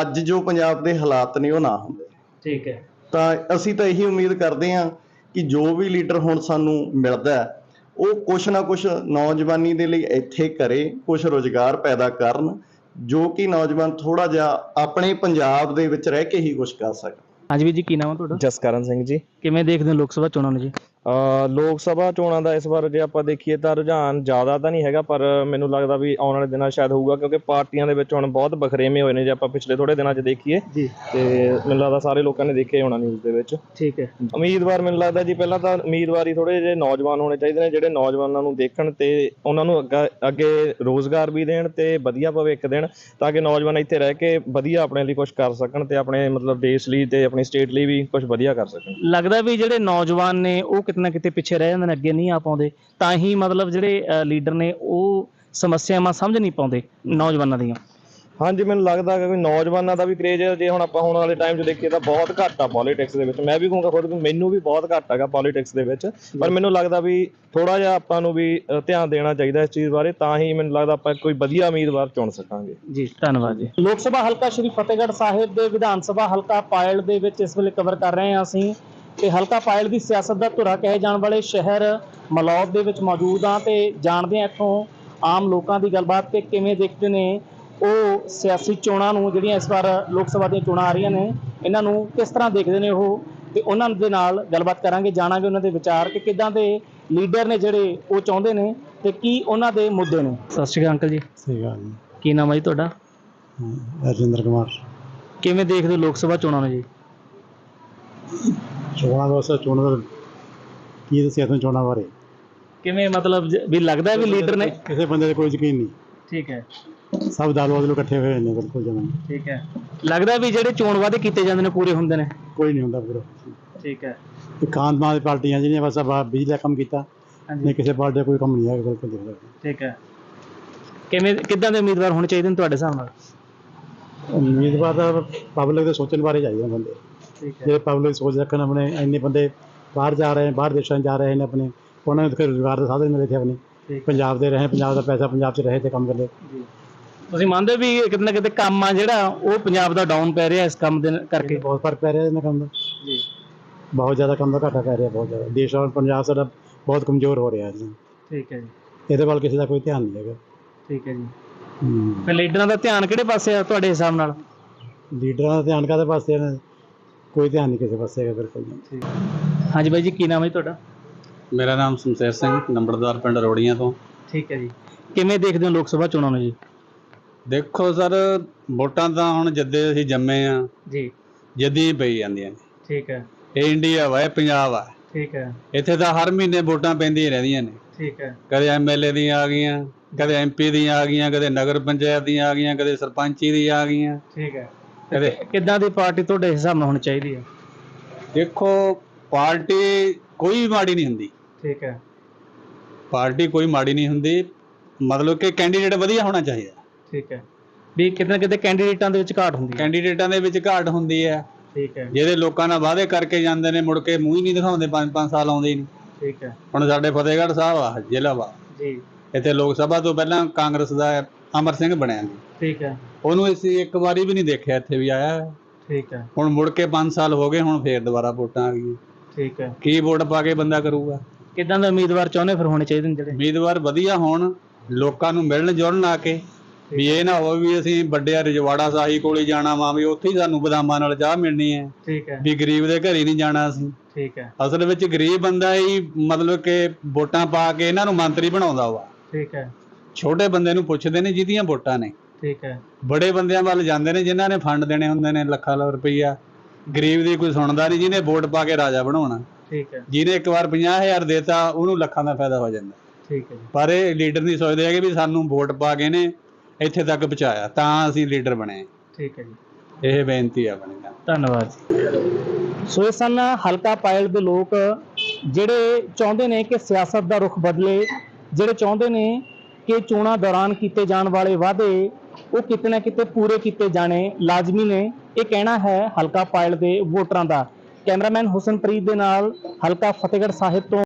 ਅੱਜ ਜੋ ਪੰਜਾਬ ਦੇ ਹਾਲਾਤ ਨੇ ਉਹ ਨਾ ਹੁੰਦੇ। ਠੀਕ ਹੈ। ਤਾਂ ਅਸੀਂ ਤਾਂ ਇਹੀ ਉਮੀਦ ਕਰਦੇ ਹਾਂ ਕਿ ਜੋ ਵੀ ਲੀਡਰ ਹੁਣ ਸਾਨੂੰ ਮਿਲਦਾ ਹੈ, ਉਹ ਕੁਛ ਨਾ ਕੁਛ ਨੌਜਵਾਨੀ ਦੇ ਲਈ ਇੱਥੇ ਕਰੇ ਕੁਛ ਰੋਜ਼ਗਾਰ ਪੈਦਾ ਕਰਨ ਜੋ ਕਿ ਨੌਜਵਾਨ ਥੋੜਾ ਜਿਹਾ ਆਪਣੇ ਪੰਜਾਬ ਦੇ ਵਿੱਚ ਰਹਿ ਕੇ ਹੀ ਕੁਛ ਕਰ ਸਕਣ। ਹਾਂਜੀ ਵੀਰ ਜੀ ਕੀ ਨਾਮ ਹੈ ਤੁਹਾਡਾ? ਜਸਕਰਨ ਸਿੰਘ ਜੀ। ਕਿਵੇਂ ਦੇਖਦੇ ਹੋ ਲੋਕ ਸਭਾ ਚੋਣਾਂ ਨੂੰ ਜੀ? ਲੋਕ ਸਭਾ ਚੋਣਾਂ ਦਾ ਇਸ ਵਾਰ ਜੇ ਆਪਾਂ ਦੇਖੀਏ ਤਾਂ ਰੁਝਾਨ ਜ਼ਿਆਦਾ ਤਾਂ ਨਹੀਂ ਹੈਗਾ ਪਰ ਮੈਨੂੰ ਲੱਗਦਾ ਵੀ ਆਉਣ ਵਾਲੇ ਦਿਨਾਂ ਸ਼ਾਇਦ ਹੋਊਗਾ ਕਿਉਂਕਿ ਪਾਰਟੀਆਂ ਦੇ ਵਿੱਚ ਹੁਣ ਬਹੁਤ ਬਖਰੇਵੇਂ ਹੋਏ ਨੇ ਜੇ ਆਪਾਂ ਪਿਛਲੇ ਥੋੜੇ ਦਿਨਾਂ 'ਚ ਦੇਖੀਏ। ਜੀ। ਤੇ ਮੈਨੂੰ ਲੱਗਦਾ ਸਾਰੇ ਲੋਕਾਂ ਨੇ ਦੇਖਿਆ ਹੀ ਹੋਣਾ ਨਿਊਜ਼ ਦੇ ਵਿੱਚ। ਠੀਕ ਹੈ। ਉਮੀਦਵਾਰ ਮੈਨੂੰ ਲੱਗਦਾ ਜੀ ਪਹਿਲਾਂ ਤਾਂ ਉਮੀਦਵਾਰੀ ਥੋੜੇ ਜਿਹੇ ਨੌਜਵਾਨ ਹੋਣੇ ਚਾਹੀਦੇ ਨੇ ਜਿਹੜੇ ਨੌਜਵਾਨਾਂ ਨੂੰ ਦੇਖਣ ਤੇ ਉਹਨਾਂ ਨੂੰ ਅੱਗਾ ਅੱਗੇ ਰੋਜ਼ਗਾਰ ਵੀ ਦੇਣ ਤੇ ਵਧੀਆ ਭਵਿੱਖ ਦੇਣ ਤਾਂ ਕਿ ਨੌਜਵਾਨ ਇੱਥੇ ਰਹਿ ਕੇ ਵਧੀਆ ਆਪਣੇ ਲਈ ਕੁਝ ਕਰ ਸਕਣ ਤੇ ਆਪਣੇ ਮਤਲਬ ਦੇਸ਼ ਲਈ ਤੇ ਆਪਣੀ ਸਟੇਟ ਲਈ ਵੀ ਕੁਝ ਵਧੀਆ ਕਰ ਸਕਣ। ਲੱਗਦਾ ਵੀ ਜਿਹੜੇ ਨੌਜਵਾਨ ਨੇ ਉਹ ਕਿਤੇ ਨਾ ਕਿਤੇ ਪਿੱਛੇ ਰਹਿ ਜਾਂਦੇ ਨੇ ਅੱਗੇ ਨਹੀਂ ਆ ਪਾਉਂਦੇ। ਤਾਂ ਹੀ ਮਤਲਬ ਜਿਹੜੇ ਲੀਡਰ ਨੇ ਉਹ ਸਮੱਸਿਆਵਾਂ ਸਮਝ ਨਹੀਂ ਪਾਉਂਦੇ ਨੌਜਵਾਨਾਂ ਦੀਆਂ। ਹਾਂਜੀ ਮੈਨੂੰ ਲੱਗਦਾ ਕਿ ਨੌਜਵਾਨਾਂ ਦਾ ਵੀ ਕਰੇਜ ਜੇ ਹੁਣ ਆਪਾਂ ਹੁਣ ਵਾਲੇ ਟਾਈਮ 'ਚ ਦੇਖੀਏ ਤਾਂ ਬਹੁਤ ਘੱਟ ਆ ਪੋਲਿਟਿਕਸ ਦੇ ਵਿੱਚ। ਮੈਂ ਵੀ ਕਹੂੰਗਾ ਖੁਦ ਵੀ ਮੈਨੂੰ ਵੀ ਬਹੁਤ ਘੱਟ ਹੈਗਾ ਪੋਲਿਟਿਕਸ ਦੇ ਵਿੱਚ। ਪਰ ਮੈਨੂੰ ਲੱਗਦਾ ਵੀ ਥੋੜਾ ਜਿਹਾ ਆਪਾਂ ਨੂੰ ਵੀ ਧਿਆਨ ਦੇਣਾ ਚਾਹੀਦਾ ਇਸ ਚੀਜ਼ ਬਾਰੇ। ਤਾਂ ਹੀ ਮੈਨੂੰ ਲੱਗਦਾ ਆਪਾਂ ਕੋਈ ਵਧੀਆ ਉਮੀਦਵਾਰ ਚੁਣ ਸਕਾਂਗੇ। ਜੀ ਧੰਨਵਾਦ ਜੀ। ਲੋਕ ਸਭਾ ਹਲਕਾ ਸ਼੍ਰੀ ਫਤਿਹਗੜ੍ਹ ਸਾਹਿਬ ਦੇ ਵਿਧਾਨ ਸਭਾ ਹਲਕਾ ਪਾਇਲ ਦੇ ਵਿੱਚ ਇਸ ਵੇਲੇ ਕਵਰ ਕਰ ਰਹੇ ਹਾਂ ਅਸੀਂ। ਤੇ ਹਲਕਾ ਪਾਇਲ ਦੀ ਸਿਆਸਤ ਦਾ ਧੁਰਾ ਕਹੇ ਜਾਣ ਵਾਲੇ ਸ਼ਹਿਰ ਮਲੌਦ ਦੇ ਵਿੱਚ ਮੌਜੂਦ ਹਾਂ ਤੇ ਜਾਣਦੇ ਹਾਂ ਇੱਥੋਂ ਆਮ ਲੋਕਾਂ ਦੀ ਗੱਲਬਾਤ ਤੇ ਕਿਵੇਂ ਦੇਖਦੇ ਨੇ ਉਹ ਸਿਆਸੀ ਚੋਣਾਂ ਨੂੰ ਜਿਹੜੀਆਂ ਇਸ ਵਾਰ ਲੋਕ ਸਭਾ ਦੀਆਂ ਚੋਣਾਂ ਆ ਰਹੀਆਂ ਨੇ ਇਹਨਾਂ ਨੂੰ ਕਿਸ ਤਰ੍ਹਾਂ ਦੇਖਦੇ ਨੇ ਉਹ? ਤੇ ਉਹਨਾਂ ਦੇ ਨਾਲ ਗੱਲਬਾਤ ਕਰਾਂਗੇ ਜਾਣਾਂਗੇ ਉਹਨਾਂ ਦੇ ਵਿਚਾਰ ਕਿ ਕਿੱਦਾਂ ਦੇ ਲੀਡਰ ਨੇ ਜਿਹੜੇ ਉਹ ਚਾਹੁੰਦੇ ਨੇ ਤੇ ਕੀ ਉਹਨਾਂ ਦੇ ਮੁੱਦੇ ਨੇ। ਸਤਿ ਸ਼੍ਰੀ ਅਕਾਲ ਅੰਕਲ ਜੀ। ਸਹੀ ਗੱਲ ਕੀ ਨਾਮ ਹੈ ਜੀ ਤੁਹਾਡਾ? ਰਜਿੰਦਰ ਕੁਮਾਰ। ਕਿਵੇਂ ਦੇਖਦੇ ਹੋ ਲੋਕ ਸਭਾ ਚੋਣਾਂ ਨੂੰ ਜੀ? ਚੋਣਾਂ ਦਾ ਵਸਾ ਚੋਣਾਂ ਦਾ ਕੀ ਦੱਸਿਆ ਤੁਹਾਨੂੰ ਚੋਣਾਂ ਬਾਰੇ? ਕਿਵੇਂ ਮਤਲਬ ਜ- ਵੀ ਲੱਗਦਾ ਵੀ ਲੀਡਰ ਨੇ? ਕਿਸੇ ਬੰਦੇ ਤੇ ਕੋਈ ਯਕੀਨ ਨਹੀਂ। ਠੀਕ ਹੈ। ਸਭ ਦਾਲ ਵਾਲੇ ਲੋਕ ਇਕੱਠੇ ਹੋਏ ਨੇ ਬਿਲਕੁਲ ਜਮਾਂ। ਠੀਕ ਹੈ। ਲੱਗਦਾ ਵੀ ਜਿਹੜੇ ਚੋਣ ਵਾਅਦੇ ਕੀਤੇ ਜਾਂਦੇ ਨੇ ਪੂਰੇ ਹੁੰਦੇ ਨੇ? ਕੋਈ ਨਹੀਂ ਹੁੰਦਾ ਪੂਰਾ। ਠੀਕ ਹੈ। ਤੇ ਖਾਨਦਾਨ ਦੀ ਪਾਰਟੀਆਂ ਜਿਹੜੀਆਂ ਬਸ ਆਹ ਬਿਜਲੀ ਦਾ ਕੰਮ ਕੀਤਾ। ਨਹੀਂ ਕਿਸੇ ਪਾਰਟੀ ਦਾ ਕੋਈ ਕੰਮ ਨਹੀਂ ਹੈ ਬਿਲਕੁਲ ਦੇਖਦਾ ਠੀਕ ਹੈ। ਕਿਵੇਂ ਕਿੱਦਾਂ ਦੇ ਉਮੀਦਵਾਰ ਹੋਣੇ ਚਾਹੀਦੇ ਨੇ ਤੁਹਾਡੇ ਹਿਸਾਬ ਨਾਲ? ਉਮੀਦਵਾਰ ਦਾ ਪਬਲਿਕ ਦੇ ਸੋਚਣ ਬਾਰੇ ਚਾਹੀਦੇ ਬੰਦੇ। ਜਿਹੜੇ ਪਬਲਿਕ ਸੋਚ ਰੱਖਣ ਆਪਣੇ ਇੰਨੇ ਬੰਦੇ ਬਾਹਰ ਜਾ ਰਹੇ ਨੇ ਬਾਹਰ ਦੇਸ਼ਾਂ ਜਾ ਰਹੇ ਨੇ ਆਪਣੇ ਉਹਨਾਂ ਨੂੰ ਤਾਂ ਰੋਜ਼ਗਾਰ ਦਾ ਸਾਧਨ ਮਿਲੇ ਥੇ ਆਪਣੇ। ਪੰਜਾਬ ਦੇ ਰਹੇ ਪੰਜਾਬ ਦਾ ਪੈਸਾ ਪੰਜਾਬ 'ਚ ਰਹੇ ਤੇ ਕੰਮ ਕਰਦੇ। ਤੁਸੀਂ ਮੰਨਦੇ ਵੀ ਕਿਤੇ ਨਾ ਕਿਤੇ ਕੰਮ ਆ ਜਿਹੜਾ ਉਹ ਪੰਜਾਬ ਦਾ ਡਾਊਨ ਪੈ ਰਿਹਾ ਇਸ ਕੰਮ ਦੇ ਕਰਕੇ? ਬਹੁਤ ਫ਼ਰਕ ਪੈ ਰਿਹਾ ਇਹਨਾਂ ਕੰਮ ਦਾ। ਜੀ। ਬਹੁਤ ਜ਼ਿਆਦਾ ਕੰਮ ਦਾ ਘਾਟਾ ਪੈ ਰਿਹਾ ਬਹੁਤ ਜ਼ਿਆਦਾ। ਦੇਸ਼ ਔਰ ਪੰਜਾਬ ਸਾਡਾ ਬਹੁਤ ਕਮਜ਼ੋਰ ਹੋ ਰਿਹਾ ਜੀ। ਠੀਕ ਹੈ ਜੀ। ਇਹਦੇ ਵੱਲ ਕਿਸੇ ਦਾ ਕੋਈ ਧਿਆਨ ਨਹੀਂ ਹੈਗਾ। ਠੀਕ ਹੈ ਜੀ। ਫਿਰ ਲੀਡਰਾਂ ਦਾ ਧਿਆਨ ਕਿਹੜੇ ਪਾਸੇ ਆ ਤੁਹਾਡੇ ਹਿਸਾਬ ਨਾਲ? ਲੀਡਰਾਂ ਦਾ ਧਿਆਨ ਕਾਹਦੇ ਪਾਸੇ ਹੈ ਕੋਈ ਧਿਆਨ ਨਹੀਂ ਕਿਸੇ ਪਾਸੇ ਹੈਗਾ ਬਿਲਕੁਲ ਨਹੀਂ ਹਾਂਜੀ ਬਾਈ ਜੀ ਕੀ ਨਾਮ ਹੈ ਜੀ ਤੁਹਾਡਾ? ਮੇਰਾ ਨਾਮ ਸਮਸ਼ੇਰ ਸਿੰਘ ਨੰਬਰਦਾਰ ਪਿੰਡ ਰੋੜੀਆਂ ਤੋਂ। ਠੀਕ ਹੈ ਜੀ। ਕਿਵੇਂ ਦੇਖਦੇ ਹੋ ਲੋਕ ਸਭਾ ਚੋਣਾਂ ਨੂੰ ਜੀ? ਦੇਖੋ ਸਰ ਵੋਟਾਂ ਤਾਂ ਹੁਣ ਜੱਦੇ ਅਸੀਂ ਜੰਮੇ ਆ ਜੀ। ਜੱਦੀ ਹੀ ਪਈ ਜਾਂਦੀਆਂ ਨੇ। ਠੀਕ ਹੈ। ਇਹ ਇੰਡੀਆ ਵਾ ਇਹ ਪੰਜਾਬ ਆ। ਠੀਕ ਹੈ। ਇੱਥੇ ਤਾਂ ਹਰ ਮਹੀਨੇ ਵੋਟਾਂ ਪੈਂਦੀਆਂ ਰਹਿੰਦੀਆਂ ਨੇ। ਠੀਕ ਹੈ। ਕਦੇ ਐਮਐਲਏ ਦੀਆਂ ਆ ਗਈਆਂ ਕਦੇ ਐਮਪੀ ਦੀਆਂ ਆ ਗਈਆਂ ਕਦੇ ਨਗਰ ਪੰਚਾਇਤ ਦੀਆਂ ਆ ਗਈਆਂ ਕਦੇ ਸਰਪੰਚੀ ਦੀਆਂ ਆ ਗਈਆਂ। ਠੀਕ ਹੈ। ਕਦੇ ਕਿੱਦਾਂ ਦੀ ਪਾਰਟੀ ਤੁਹਾਡੇ ਹਿਸਾਬ ਨਾਲ ਹੋਣੀ ਚਾਹੀਦੀ ਹੈ? ਦੇਖੋ ਪਾਰਟੀ ਕੋਈ ਮਾੜੀ ਨਹੀਂ ਹੁੰਦੀ। ਠੀਕ ਹੈ। ਪਾਰਟੀ ਕੋਈ ਮਾੜੀ ਨਹੀਂ ਹੁੰਦੀ। ਮਤਲਬ ਕਿ ਕੈਂਡੀਡੇਟ ਵਧੀਆ ਹੋਣਾ ਚਾਹੀਦਾ। ਠੀਕ ਹੈ। ਵੀ ਕਿਤੇ ਨਾ ਕਿਤੇ ਕੈਂਡੀਡੇਟਾਂ ਦੇ ਵਿੱਚ ਘਾਟ ਹੁੰਦੀ ਹੈ। ਕੈਂਡੀਡੇਟਾਂ ਦੇ ਵਿੱਚ ਘਾਟ ਹੁੰਦੀ ਹੈ। ਠੀਕ ਹੈ। ਜਿਹਦੇ ਲੋਕਾਂ ਨਾਲ ਵਾਅਦੇ ਕਰਕੇ ਜਾਂਦੇ ਨੇ ਮੁੜ ਕੇ ਮੂੰਹ ਹੀ ਨਹੀਂ ਦਿਖਾਉਂਦੇ 5-5 ਸਾਲ ਆਉਂਦੇ ਹੀ ਨਹੀਂ। ਠੀਕ ਹੈ। ਹੁਣ ਸਾਡੇ ਫਤਿਹਗੜ੍ਹ ਸਾਹਿਬ ਆ ਜ਼ਿਲ੍ਹਾ ਵਾ। ਜੀ। ਇੱਥੇ ਲੋਕ ਸਭਾ ਤੋਂ ਪਹਿਲਾਂ ਕਾਂਗਰਸ ਦਾ ਅਮਰ ਸਿੰਘ ਬਣਿਆ ਠੀਕ ਹੈ। ਉਹਨੂੰ ਅਸੀਂ ਇੱਕ ਵਾਰੀ ਵੀ ਨਹੀਂ ਦੇਖਿਆ ਇੱਥੇ ਵੀ ਆਇਆ। ਹੈ। ਠੀਕ ਹੈ। ਹੁਣ ਮੁੜ ਕੇ 5 ਸਾਲ ਹੋ ਗਏ ਹੁਣ ਫੇਰ ਦੁਬਾਰਾ ਵੋਟਾਂ ਆ ਗਈਆਂ। ਠੀਕ ਹੈ। ਕੀ ਵੋਟ ਪਾ ਕੇ ਬੰਦਾ ਕਰੂਗਾ। ਕਿੱਦਾਂ ਦੇ ਉਮੀਦਵਾਰ ਚਾਹੁੰਦੇ ਫਿਰ ਹੋਣੇ ਚਾਹੀਦੇ ਨੇ ਜਿਹੜੇ? ਉਮੀਦਵਾਰ ਵਧੀਆ ਹੋਣ ਲੋਕਾਂ ਨੂੰ ਮਿਲਣ ਜੁਲਣ ਆ ਕੇ। ਵੀ ਇਹ ਨਾ ਹੋਵੇ ਵੀ ਅਸੀਂ ਵੱਡੇ ਰਜਵਾੜਾ ਸਾਹੀ ਕੋਲੇ ਜਾਣਾ ਵਾ ਵੀ ਉੱਥੇ ਹੀ ਸਾਨੂੰ ਬਦਾਮਾਂ ਨਾਲ ਚਾਹ ਮਿਲਣੀ ਹੈ। ਠੀਕ ਹੈ। ਵੀ ਗਰੀਬ ਦੇ ਘਰ ਹੀ ਨਹੀਂ ਜਾਣਾ ਅਸੀਂ। ਠੀਕ ਹੈ। ਅਸਲ ਵਿੱਚ ਗਰੀਬ ਬੰਦਾ ਹੀ ਮਤਲਬ ਕਿ ਵੋਟਾਂ ਪਾ ਕੇ ਇਹਨਾਂ ਨੂੰ ਮੰਤਰੀ ਬਣਾਉਂਦਾ ਵਾ। ਠੀਕ ਹੈ। ਛੋਟੇ ਬੰਦੇ ਨੂੰ ਪੁੱਛਦੇ ਨੇ ਜਿਹਦੀਆਂ ਵੋਟਾਂ ਨੇ। ਠੀਕ ਹੈ। ਬੜੇ ਬੰਦਿਆਂ ਵੱਲ ਜਾਂਦੇ ਨੇ ਜਿਨ੍ਹਾਂ ਨੇ ਫੰਡ ਦੇਣੇ ਹੁੰਦੇ ਨੇ ਲੱਖਾਂ ਲੱਖ ਰੁਪਈਆ। ਗਰੀਬ ਦੀ ਕੋਈ ਸੁਣਦਾ ਨਹੀਂ ਜਿਹਨੇ ਵੋਟ ਪਾ ਕੇ ਰਾਜਾ ਬਣਾਉਣਾ। ਠੀਕ ਹੈ। ਜਿਹਨੇ ਇੱਕ ਵਾਰ 50000 ਦੇਤਾ ਉਹਨੂੰ ਲੱਖਾਂ ਦਾ ਫਾਇਦਾ ਹੋ ਜਾਂਦਾ। ਠੀਕ ਹੈ ਪਰ ਇਹ ਲੀਡਰ ਨਹੀਂ ਸੋਚਦੇ ਹੈਗੇ ਵੀ ਸਾਨੂੰ ਵੋਟ ਪਾ ਕੇ ਨੇ ਇੱਥੇ ਤੱਕ ਪਹੁੰਚਾਇਆ ਤਾਂ ਅਸੀਂ ਲੀਡਰ ਬਣੇ ਠੀਕ ਹੈ ਜੀ। ਇਹ ਬੇਨਤੀ ਆ ਤਾਂ ਧੰਨਵਾਦ ਜੀ। ਸੋ ਇਹ ਸਨ ਹਲਕਾ ਪਾਇਲ ਦੇ ਲੋਕ ਜਿਹੜੇ ਚਾਹੁੰਦੇ ਨੇ ਕਿ ਸਿਆਸਤ ਦਾ ਰੁਖ ਬਦਲੇ ਜਿਹੜੇ ਚਾਹੁੰਦੇ ਨੇ ਕਿ ਚੋਣਾਂ ਦੌਰਾਨ ਕੀਤੇ ਜਾਣ ਵਾਲੇ ਵਾਅਦੇ ਉਹ ਕਿਤੇ ਨਾ ਕਿਤੇ ਪੂਰੇ ਕੀਤੇ ਜਾਣੇ ਲਾਜ਼ਮੀ ਨੇ। ਇਹ ਕਹਿਣਾ ਹੈ ਹਲਕਾ ਪਾਇਲ ਦੇ ਵੋਟਰਾਂ ਦਾ। ਕੈਮਰਾਮੈਨ ਹੁਸਨਪ੍ਰੀਤ ਦੇ ਨਾਲ ਹਲਕਾ ਫਤਿਹਗੜ੍ਹ ਸਾਹਿਬ ਤੋਂ